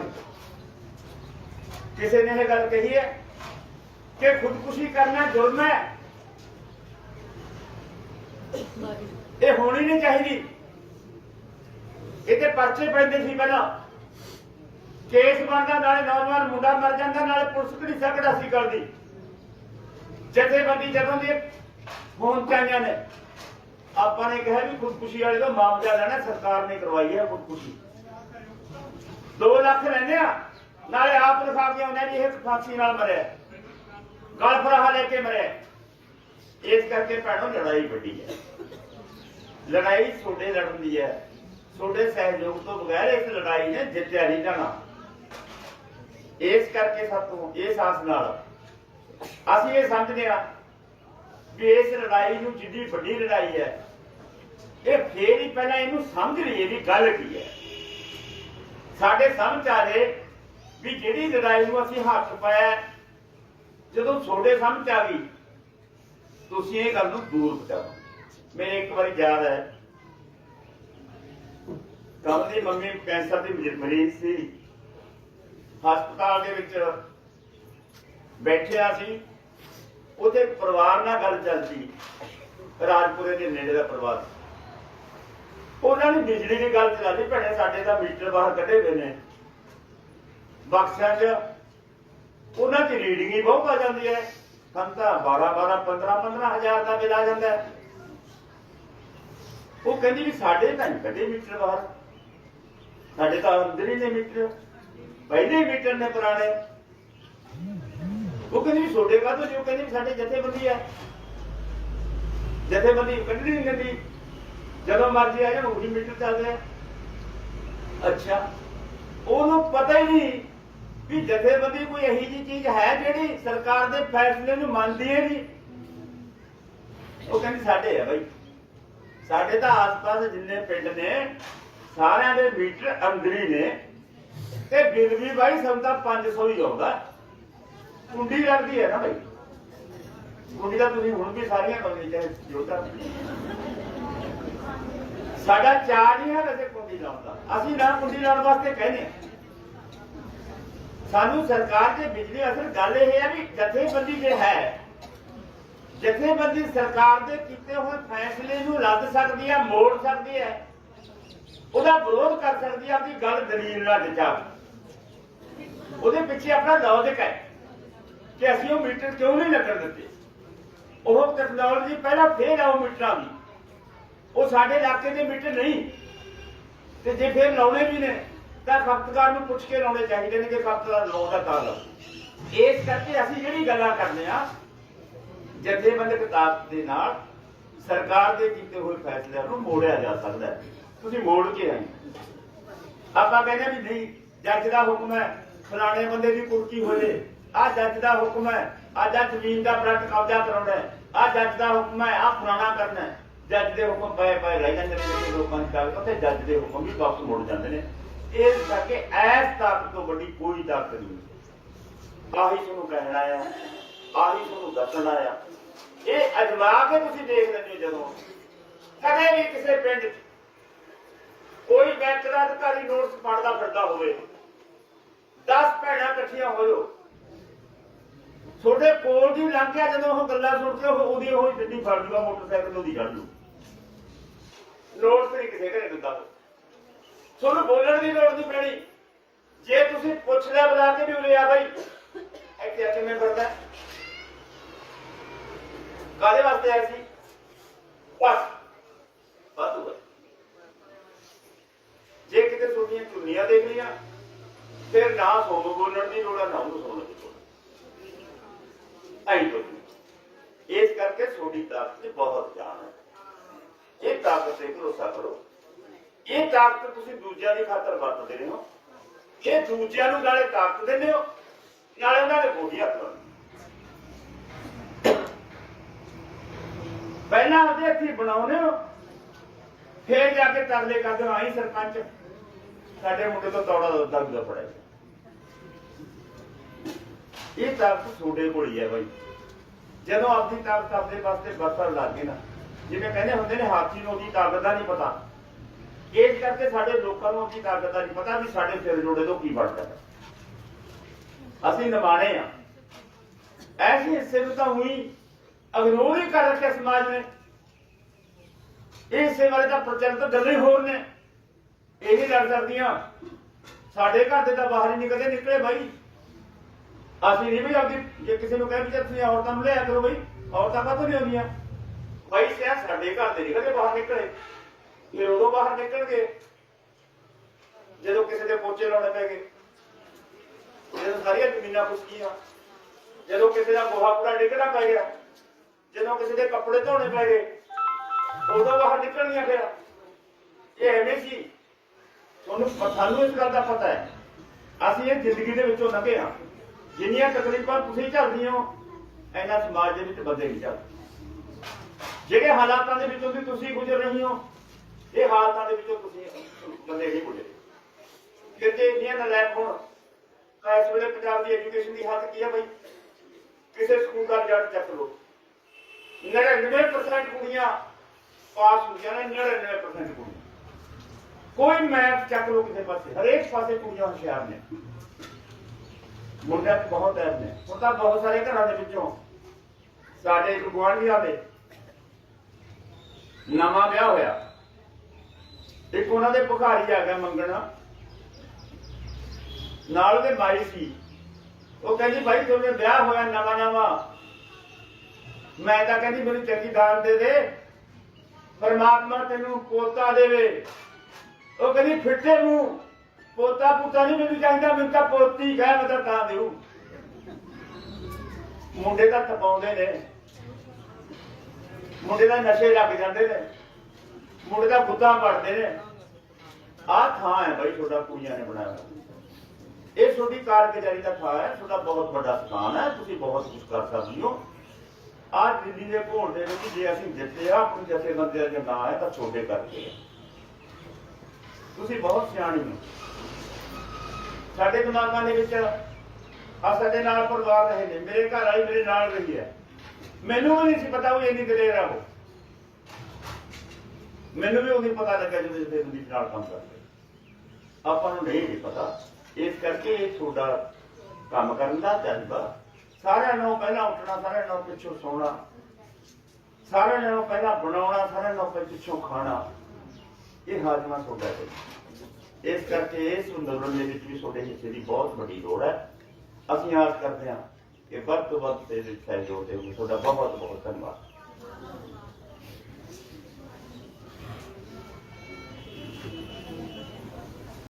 ਕਿਸੇ ਨੇ ਇਹ ਗੱਲ ਕਹੀ ਹੈ ਕਿ ਖੁਦਕੁਸ਼ੀ ਕਰਨਾ ਜੁਰਮ ਹੈ। ਇਹ ਹੋਣੀ ਨਹੀਂ ਚਾਹੀਦੀ। ਇਹਦੇ ਪਰਚੇ ਪੈਂਦੇ ਸੀ ਪਹਿਲਾਂ। ਕੇਸ ਬਣਦਾ ਨਾਲੇ ਨੌਜਵਾਨ ਮੁੰਡਾ ਮਰ ਜਾਂਦਾ, ਨਾਲੇ ਪੁਲਿਸ ਕਿਹੜੀ ਸਕੜਾ ਸੀ ਕਰਦੀ। ਜਥੇਬੰਦੀ ਜਦੋਂ ਦੀ ਫੋਨ ਚਾਹੀਆਂ ਨੇ। ਆਪਾਂ ਨੇ ਕਿਹਾ ਵੀ ਖੁਦਕੁਸ਼ੀ ਵਾਲੇ ਦਾ ਮਾਮਲਾ ਲੈਣਾ, ਸਰਕਾਰ ਨੇ ਕਰਵਾਈ ਹੈ ਖੁਦਕੁਸ਼ੀ। 2 ਲੱਖ ਲੈਣੇ ਆ, ਨਾਲੇ ਆਪ ਲਿਖਾ ਕੇ ਆਉਂਦੇ ਜੀ ਇਹ ਫਾਂਸੀ ਨਾਲ ਮਰਿਆ। ਗਲ ਫਰਾਹਾ ਲੈ ਕੇ ਮਰਿਆ ਇਸ ਕਰਕੇ ਭੈਣੋ, ਲੜਾਈ ਵੱਡੀ ਹੈ। ਲੜਾਈ ਤੁਹਾਡੇ ਲੜਨ ਦੀ ਹੈ। ਤੁਹਾਡੇ ਸਹਿਯੋਗ ਤੋਂ ਬਗੈਰ ਇਸ ਲੜਾਈ ਨੇ ਜਿੱਤਿਆ ਨਹੀਂ ਜਾਣਾ। ਇਸ ਕਰਕੇ ਸਾਤੋਂ ਇਸ ਆਸ ਨਾਲ ਅਸੀਂ ਇਹ ਸਮਝਦੇ ਆ ਵੀ ਇਸ ਲੜਾਈ ਨੂੰ ਜਿੱਡੀ ਵੱਡੀ ਲੜਾਈ ਹੈ, ਇਹ ਫੇਰ ਹੀ ਪਹਿਲਾਂ ਇਹਨੂੰ ਸਮਝ ਲਈਏ ਵੀ ਗੱਲ ਕੀ ਹੈ। ਸਾਡੇ ਸਮਝ ਆ ਜੇ ਵੀ ਜਿਹੜੀ ਲੜਾਈ ਨੂੰ ਅਸੀਂ ਹੱਥ ਪਾਇਆ ਜਦੋਂ ਤੁਹਾਡੇ ਸਮਝ ਆ ਗਈ, ਤੁਸੀਂ ਇਹ ਗੱਲ ਨੂੰ ਦੂਰ ਪਹੁੰਚਾਓ ਮੇਰੇ ਇੱਕ ਵਾਰੀ ਯਾਦ ਹੈ। ਕੱਲ ਦੀ ਮੰਮੀ ਕੈਂਸਰ ਦੀ ਮਰੀਜ਼ ਸੀ। ਹਸਪਤਾਲ ਦੇ ਵਿੱਚ ਬੈਠਿਆ ਸੀ। ਉਹਦੇ ਪਰਿਵਾਰ ਨਾਲ ਗੱਲ ਚੱਲਦੀ। ਰਾਜਪੁਰੇ ਦੇ ਨੇੜੇ ਦਾ ਪਰਿਵਾਰ। ਸੀ। ਉਹਨਾਂ ਨੇ ਬਿਜਲੀ ਦੀ ਗੱਲ ਚਲਾਦੀ ਭੈਣੇ, ਸਾਡੇ ਦਾ ਮੀਟਰ ਬਾਹਰ ਕੱਢੇ ਹੋਏ ਨੇ। ਬਕਸਿਆਂ 'ਚ ਉਹਨਾਂ ਦੀ ਰੀਡਿੰਗ ਹੀ ਬਹੁਤ ਆ ਜਾਂਦੀ ਹੈ। ਸਾਨੂੰ 12 12 15 15 ਹਜ਼ਾਰ ਦਾ ਬਿੱਲ ਆ ਜਾਂਦਾ ਹੈ। ਉਹ ਕਹਿੰਦੀ ਵੀ ਸਾਡੇ ਤਾਂ ਨਹੀਂ ਮੀਟਰ ਬਾਹਰ। ਸਾਡੇ ਤਾਂ ਅੰਦਰ ਹੀ ਨੇ ਮੀਟਰ। ਪਹਿਲੇ ਮੀਟਰ ਨੇ ਪੁਰਾਣੇ। ਉਹ ਕਹਿੰਦੀ ਵੀ ਛੋਡੇ ਕਾ ਤੋਂ ਜੋ ਕਹਿੰਦੀ ਵੀ ਸਾਡੇ ਜਥੇਬੰਦੀ ਹੈ। ਜਥੇਬੰਦੀ ਕੱਢਣੀ ਨਹੀਂ ਦਿੰਦੀ ਜਦੋਂ ਮਰਜ਼ੀ ਆ ਜਾਣ, ਉਹੀ ਮੀਟਰ ਚੱਲਦੇ ਆ। ਅੱਛਾ। ਉਹਨੂੰ ਪਤਾ ਹੀ ਨਹੀਂ ਵੀ ਜਥੇਬੰਦੀ ਕੋਈ ਇਹੀ ਜੀ ਚੀਜ਼ ਹੈ ਜਿਹੜੀ ਸਰਕਾਰ ਦੇ ਫੈਸਲੇ ਨੂੰ ਮੰਨਦੀ ਹੈ ਨਹੀਂ? ਉਹ ਕਹਿੰਦੀ ਸਾਡੇ ਆ ਬਾਈ। ਸਾਡੇ ਤਾਂ ਆਸ-ਪਾਸ ਜਿੰਨੇ ਪਿੰਡ ਨੇ, ਸਾਰਿਆਂ ਦੇ ਮੀਟਰ ਅੰਦਰੀ ਨੇ। ਤੇ ਬਿੱਲ ਵੀ ਬਾਈ ਸਾਨੂੰ ਤਾਂ 500 ਹੀ ਆਉਂਦਾ। ਕੁੰਡੀ ਲੱਗਦੀ ਹੈ ਨਾ ਬਾਈ। ਕੁੰਡੀ ਤਾਂ ਤੁਸੀਂ ਹੁਣ ਵੀ ਸਾਰੀਆਂ ਲਾਉਂਦੇ ਚਾਹੇ ਜੋ ਸਾਡਾ ਚਾਰ ਹੀ ਹੈ ਵੈਸੇ ਕੁੰਡੀ ਲਾਉਂਦਾ ਅਸੀਂ ਨਾ ਕੁੰਡੀ ਲਾਉਣ ਵਾਸਤੇ ਕਹਿੰਦੇ ਸਾਨੂੰ ਸਰਕਾਰ ਦੇ ਬਿਜਲੀ ਅਸਲ ਗੱਲ ਇਹ ਹੈ ਵੀ ਜਥੇਬੰਦੀ ਜੇ ਹੈ। ਜਥੇਬੰਦੀ ਸਰਕਾਰ ਦੇ ਕੀਤੇ ਹੋਏ ਫੈਸਲੇ ਨੂੰ ਰੱਦ ਸਕਦੀ ਹੈ, ਮੋੜ ਸਕਦੀ ਹੈ। ਉਹਦਾ ਵਿਰੋਧ ਕਰ ਸਕਦੀ ਹੈ ਆਪਣੀ ਗੱਲ ਦਲੀਲ ਨਾਲ ਜਚਾ ਉਹਦੇ ਪਿੱਛੇ ਆਪਣਾ ਲੌਜਿਕ ਹੈ ਕਿ ਅਸੀਂ ਉਹ ਮੀਟਰ ਕਿਉਂ ਨਹੀਂ ਲੱਗਣ ਦਿੱਤੇ? ਉਹ ਟੈਕਨੋਲੋਜੀ ਪਹਿਲਾਂ ਫੇਰ ਆਉ ਮੀਟਰਾਂ ਦੀ। ਉਹ ਸਾਡੇ ਇਲਾਕੇ ਦੇ ਮੀਟਰ ਨਹੀਂ। ਤੇ ਜੇ ਫਿਰ ਲਾਉਣੇ ਵੀ ਨੇ ਤਾਂ ਖਪਤਕਾਰ ਨੂੰ ਪੁੱਛ ਕੇ ਲਾਉਣੇ ਚਾਹੀਦੇ ਨੇ ਕਿ ਖਪਤਕਾਰ ਲਾਉਣ ਦਾ ਕਾਰਨ। ਇਸ ਕਰਕੇ ਅਸੀਂ ਜਿਹੜੀ ਗੱਲਾਂ ਕਰਦੇ ਆ, ਜਥੇਬੰਦਕ ਤਾਕਤ ਦੇ ਨਾਲ ਸਰਕਾਰ ਦੇ ਕੀਤੇ ਹੋਏ ਫੈਸਲਿਆਂ ਨੂੰ ਮੋੜਿਆ ਜਾ ਸਕਦਾ ਹੈ। ਤੁਸੀਂ ਮੋੜ ਕੇ ਆਏ। ਆਪਾਂ ਕਹਿੰਦੇ ਵੀ ਨਹੀਂ, ਜੱਜ ਦਾ ਹੁਕਮ ਹੈ, ਫਲਾਣੇ ਬੰਦੇ ਦੀ ਕੁਰਕੀ ਹੋਵੇ। ਆ ਜੱਜ ਦਾ ਹੁਕਮ ਹੈ ਆ ਜੱਜ ਜ਼ਮੀਨ ਦਾ ਬਰੰਟ ਕਬਜ਼ਾ ਕਰਾਉਣਾ ਹੈ। ਆ ਜੱਜ ਦਾ ਹੁਕਮ ਹੈ ਆ ਫਲਾਣਾ ਕਰਨਾ ਹੈ। ਜੱਜ ਦੇ ਹੁਕਮ ਪਏ ਪਏ ਰਹਿ ਜਾਂਦੇ ਨੇ, ਲੋਕਾਂ ਦੀ ਤਾਕਤ, ਉੱਥੇ ਜੱਜ ਦੇ ਹੁਕਮ ਵੀ ਵਾਪਸ ਮੁੜ ਜਾਂਦੇ ਨੇ। ਇਸ ਕਰਕੇ ਐਸ ਤਾਕਤ ਤੋਂ ਵੱਡੀ ਕੋਈ ਤਾਕਤ ਨਹੀਂ ਆਹੀ ਤੁਹਾਨੂੰ ਕਹਿਣਾ ਆ ਆਹੀ ਤੁਹਾਨੂੰ ਦੱਸਣਾ ਆ ਇਹ ਅਜਮਾ ਕੇ ਤੁਸੀਂ ਦੇਖ ਲੈਂਦੇ ਹੋ ਜਦੋਂ। ਕਦੇ ਵੀ ਕਿਸੇ ਪਿੰਡ ਕੋਈ ਬੈਂਕ ਦਾ ਅਧਿਕਾਰੀ ਨੋਟਸ ਪੜਦਾ ਫਿਰਦਾ ਹੋਵੇ 10 ਭੈਣਾਂ ਇਕੱਠੀਆਂ ਹੋਇਓ। ਤੁਹਾਡੇ ਕੋਲ ਦੀ ਲੰਘ ਜਦੋਂ ਉਹ ਗੱਲਾਂ ਸੁਣ ਕੇ ਉਹਦੀ ਉਹ ਗੱਡੀ ਫੜ ਜੂਗਾ ਮੋਟਰਸਾਈਕਲ ਉਹਦੀ ਚੜ ਜੂ ਨੋਟਸ ਨਹੀਂ ਕਿਸੇ ਘਰੇ ਦਿੰਦਾ। ਤੁਹਾਨੂੰ ਬੋਲਣ ਦੀ ਲੋੜ ਨਹੀਂ ਪੈਣੀ। ਜੇ ਤੁਸੀਂ ਪੁੱਛ ਲਿਆ ਬੁਲਾ ਕੇ ਵੀ ਉਰੇ ਆ ਬਾਈ। ਇੱਥੇ ਆ ਕਿਵੇਂ ਕਰਦਾ ਕਾਦੇ ਵਾਸਤੇ ਆਇਆ ਸੀ? ਬਸ ਬਾਤੂ ਬਸ ਜੇ ਕਿਤੇ ਤੁਹਾਡੀਆਂ ਚੁੰਨੀਆਂ ਦੇਖ ਲਈਆਂ ਫਿਰ ਨਾ ਸੋਨੂੰ ਬੋਲਣ ਦੀ ਲੋੜ ਆ, ਨਾ ਉਹਨੂੰ ਸੁਣਨ ਦੀ ਲੋੜ ਆਈ ਤੋਂ ਇਸ ਕਰਕੇ ਤੁਹਾਡੀ ਤਾਕਤ ਤੇ ਬਹੁਤ ਜਾਨ ਹੈ ਇਹ ਤਾਕਤ ਤੇ ਭਰੋਸਾ ਕਰੋ। ਇਹ ਤਾਕਤ ਤੁਸੀਂ ਦੂਜਿਆਂ ਦੀ ਖਾਤਰ ਵਰਤਦੇ ਰਹੇ ਹੋ। ਇਹ ਦੂਜਿਆਂ ਨੂੰ ਨਾਲੇ ਤਾਕਤ ਦਿੰਦੇ ਹੋ, ਨਾਲੇ ਉਹਨਾਂ ਦੇ ਗੋਡੀ ਹੱਥ ਪਹਿਲਾਂ ਉਹਦੇ ਹੱਥੀ ਬਣਾਉਨੇ ਹੋ, ਫੇਰ ਜਾ ਕੇ ਤਰਲੇ ਕਰਦੇ ਹੋ, ਆਈ ਸਰਪੰਚ, ਸਾਡੇ ਮੁੰਡੇ ਤੋਂ ਦੌੜਾ ਦੁੱਧਾ ਵੀ ਫੜਿਆ ਇਹ ਤਾਕਤ ਤੁਹਾਡੇ ਕੋਲ ਹੀ ਹੈ ਬਾਈ। ਜਦੋਂ ਆਪਦੀ ਤਾਕਤ ਆਪਦੇ ਵਾਸਤੇ ਵਰਤਣ ਲੱਗ ਨਾ, ਜਿਵੇਂ ਕਹਿੰਦੇ ਹੁੰਦੇ ਨੇ, ਹਾਥੀ ਨੂੰ ਉਹਦੀ ਤਾਕਤ ਦਾ ਨਹੀਂ ਪਤਾ। ਇਸ ਕਰਕੇ ਸਾਡੇ ਲੋਕਾਂ ਨੂੰ ਆਪਣੀ ਤਾਕਤ ਦਾ ਨਹੀਂ ਪਤਾ ਵੀ ਸਾਡੇ ਸਿਰ ਜੋੜੇ ਤੋਂ ਕੀ ਬਣਦਾ ਅਸੀਂ ਨਿਮਾਣੇ ਆ। ਐਸੇ ਹਿੱਸੇ ਨੂੰ ਤਾਂ ਹੋਈ ਅਗਨੋਰ ਹੀ ਕਰ ਰੱਖਿਆ ਸਮਾਜ ਨੇ। ਇਹ ਹਿੱਸੇ ਵਾਲੇ ਪ੍ਰਚਲਿਤ ਗੱਲੇ ਹੋਰ ਨੇ। ਇਹ ਹੀ ਲੜ ਸਕਦੀਆਂ। ਸਾਡੇ ਘਰ ਦੇ ਤਾਂ ਬਾਹਰ ਹੀ ਨਿਕਲਦੇ, ਨਿਕਲੇ ਬਾਈ। ਅਸੀਂ ਨਹੀਂ ਵੀ ਆਪਦੀ, ਜੇ ਕਿਸੇ ਨੂੰ ਕਹਿ ਵੀ ਜੇ ਤੁਸੀਂ ਔਰਤਾਂ ਨੂੰ ਲਿਆ ਕਰੋ ਬਈ, ਔਰਤਾਂ ਕਾਹਤੋਂ ਨਹੀਂ ਆਉਂਦੀਆਂ ਬਾਈ ਸਿਆ ਸਾਡੇ ਘਰ ਦੇ ਨਿਕਲਦੇ ਬਾਹਰ ਨਿਕਲੇ। ਫਿਰ ਉਦੋਂ ਬਾਹਰ ਨਿਕਲਣਗੇ। ਜਦੋਂ ਕਿਸੇ ਦੇ ਪੋਚੇ ਲਾਉਣੇ ਪੈ ਗਏ। ਜਦੋਂ ਸਾਰੀਆਂ ਜ਼ਮੀਨਾਂ ਖੁਸ਼ਕੀਆਂ ਜਦੋਂ ਕਿਸੇ ਦਾ ਗੋਹਾ ਕੂੜਾ ਨਿਕਲਣਾ ਪੈ ਗਿਆ। ਜਦੋਂ ਕਿਸੇ ਦੇ ਕੱਪੜੇ ਧੋਣੇ ਪੈ ਗਏ। ਉਦੋਂ ਬਾਹਰ ਨਿਕਲਣੀਆਂ ਫਿਰ। ਇਹ ਐਵੇਂ ਸੀ। ਤੁਹਾਨੂੰ ਸਾਨੂੰ ਇਸ ਗੱਲ ਦਾ ਪਤਾ ਹੈ। ਅਸੀਂ ਇਹ ਜ਼ਿੰਦਗੀ ਦੇ ਵਿੱਚੋਂ ਲੰਘੇ ਹਾਂ। ਜਿੰਨੀਆਂ ਤਕਲੀਫਾਂ ਤੁਸੀਂ ਝੱਲਦੀਆਂ ਹੋ ਇਹਨਾਂ ਸਮਾਜ ਦੇ ਵਿੱਚ ਬੰਦੇ ਨਹੀਂ ਚੱਲਦੇ ਜਿਹੜੇ ਹਾਲਾਤਾਂ ਦੇ ਵਿੱਚੋਂ ਦੀ ਤੁਸੀਂ ਗੁਜ਼ਰ ਰਹੇ ਹੋ ਇਹ ਹਾਲਾਤਾਂ ਦੇ ਵਿੱਚੋਂ ਤੁਸੀਂ ਬੰਦੇ ਨਹੀਂ ਗੁਜ਼ਰੇ ਕਿਤੇ ਇੰਡੀਆ ਦਾ ਲੈਬ ਤਾਂ ਇਸ ਵੇਲੇ ਪੰਜਾਬ ਦੀ ਐਜੂਕੇਸ਼ਨ ਦੀ ਹਾਲਤ ਕੀ ਹੈ ਬਈ? ਕਿਸੇ ਸਕੂਲ ਦਾ ਰਿਜ਼ਲਟ ਚੱਕ ਲਓ 99% ਕੁੜੀਆਂ ਪਾਸ ਹੁੰਦੀਆਂ ਨੇ 99% ਕੁੜੀਆਂ। ਕੋਈ ਮੈਥ ਚੱਕ ਲਓ ਕਿਸੇ ਪਾਸੇ, ਹਰੇਕ ਪਾਸੇ ਕੁੜੀਆਂ ਹੁਸ਼ਿਆਰ ਨੇ। ਮੁੰਡਿਆਂ 'ਚ ਬਹੁਤ ਐਬ ਨੇ। ਹੁਣ ਤਾਂ ਬਹੁਤ ਸਾਰੇ ਘਰਾਂ ਦੇ ਵਿੱਚੋਂ ਸਾਡੇ ਇੱਕ ਗੁਆਂਢੀਆਂ ਦੇ ਨਵਾਂ ਵਿਆਹ ਹੋਇਆ। ਇੱਕ ਉਹਨਾਂ ਦੇ ਭੁਖਾਰੀ ਆ ਗਿਆ ਮੰਗਣਾ। ਨਾਲ ਉਹਦੇ ਮਾਈ ਸੀ। ਉਹ ਕਹਿੰਦੀ, ਭਾਈ, ਤੁਹਾਡੇ ਵਿਆਹ ਹੋਇਆ ਨਵਾਂ ਨਵਾਂ। ਮੈਂ ਤਾਂ ਕਹਿੰਦੀ, ਮੈਨੂੰ ਚੰਗੀ ਦਾਨ ਦੇ ਦੇ। ਪਰਮਾਤਮਾ ਤੈਨੂੰ ਪੋਤਾ ਦੇਵੇ। ਉਹ ਕਹਿੰਦੀ, ਫਿੱਟੇ ਨੂੰ ਪੋਤਾ ਪੁੱਤਾ ਨਹੀਂ ਮੈਨੂੰ ਚਾਹੀਦਾ, ਮੈਨੂੰ ਤਾਂ ਪੋਤੀ ਕਹਿ ਮੈਂ ਤਾਂ ਤਾਂ ਦੇਉ ਮੁੰਡੇ ਤਾਂ ਤਪਾਉਂਦੇ ਨੇ। ਮੁੰਡੇ ਦਾ ਨਸ਼ੇ ਲੱਗ ਜਾਂਦੇ ਨੇ। ਮੁੰਡੇ ਦਾ ਬੁੱਧਾ ਪੜਦੇ ਨੇ। ਆਹ ਥਾਂ ਹੈ ਬਾਈ ਤੁਹਾਡਾ ਕੁੜੀਆਂ ਨੇ ਬਣਾਇਆ। ਹੋਇਆ। ਇਹ ਤੁਹਾਡੀ ਕਾਰਗੁਜ਼ਾਰੀ ਦਾ ਥਾਂ ਹੈ, ਤੁਹਾਡਾ ਬਹੁਤ ਵੱਡਾ ਸਥਾਨ ਹੈ, ਤੁਸੀਂ ਬਹੁਤ ਕੁਝ ਕਰ ਸਕਦੇ ਹੋ। ਆਹ ਦਿੱਲੀ ਦੇ ਭੋਲ ਦੇ ਵਿੱਚ ਜੇ ਅਸੀਂ ਜਿੱਤੇ ਆ, ਆਪਣੀ ਜਥੇਬੰਦੀ ਦਾ ਜੇ ਨਾਂ ਹੈ ਤਾਂ ਛੋਟੇ ਕਰਕੇ ਤੁਸੀਂ ਬਹੁਤ ਸਿਆਣੀ ਹੋ। ਸਾਡੇ ਦਿਮਾਗਾਂ ਦੇ ਵਿੱਚ ਆ ਸਾਡੇ ਨਾਲ ਪਰਿਵਾਰ ਰਹੇ ਨੇ, ਮੇਰੇ ਘਰ ਆਈ, ਮੇਰੇ ਨਾਲ ਰਹੀ ਹੈ। ਮੈਨੂੰ ਵੀ ਨਹੀਂ ਸੀ ਪਤਾ ਉਹ ਇੰਨੀ ਦਲੇਰ ਆ ਉਹ। ਮੈਨੂੰ ਵੀ ਉਹੀ ਪਤਾ ਲੱਗਾ ਜਦੋਂ ਇਸ ਦੀ ਨਾਲ ਕੰਮ ਕਰਦੇ। ਆਪਾਂ ਨੂੰ ਨਹੀਂ ਸੀ ਪਤਾ। ਇਸ ਕਰਕੇ ਇਹ ਤੁਹਾਡਾ ਕੰਮ ਕਰਨ ਦਾ ਜਜ਼ਬਾ। ਸਾਰਿਆਂ ਨਾਲੋਂ ਪਹਿਲਾਂ ਉੱਠਣਾ, ਸਾਰਿਆਂ ਨੂੰ ਪਿੱਛੋਂ ਸੌਣਾ। ਸਾਰਿਆਂ ਨੂੰ ਪਹਿਲਾਂ ਬਣਾਉਣਾ, ਸਾਰਿਆਂ ਨਾਲੋਂ ਪਿੱਛੋਂ ਖਾਣਾ। ਇਹ ਹਾਜ਼ਮਾ ਤੁਹਾਡਾ ਹੈ। ਇਸ ਕਰਕੇ ਇਸ ਅੰਦੋਲਨ ਦੇ ਵਿੱਚ ਵੀ ਤੁਹਾਡੇ ਹਿੱਸੇ ਦੀ ਬਹੁਤ ਵੱਡੀ ਲੋੜ ਹੈ। ਅਸੀਂ ਆਸ ਕਰਦੇ ਹਾਂ ਕਿ ਵੱਧ ਤੋਂ ਵੱਧ ਤੇ ਸਹਿਯੋਗ ਦੇਵੋਗੇ ਤੁਹਾਡਾ ਬਹੁਤ ਬਹੁਤ ਧੰਨਵਾਦ।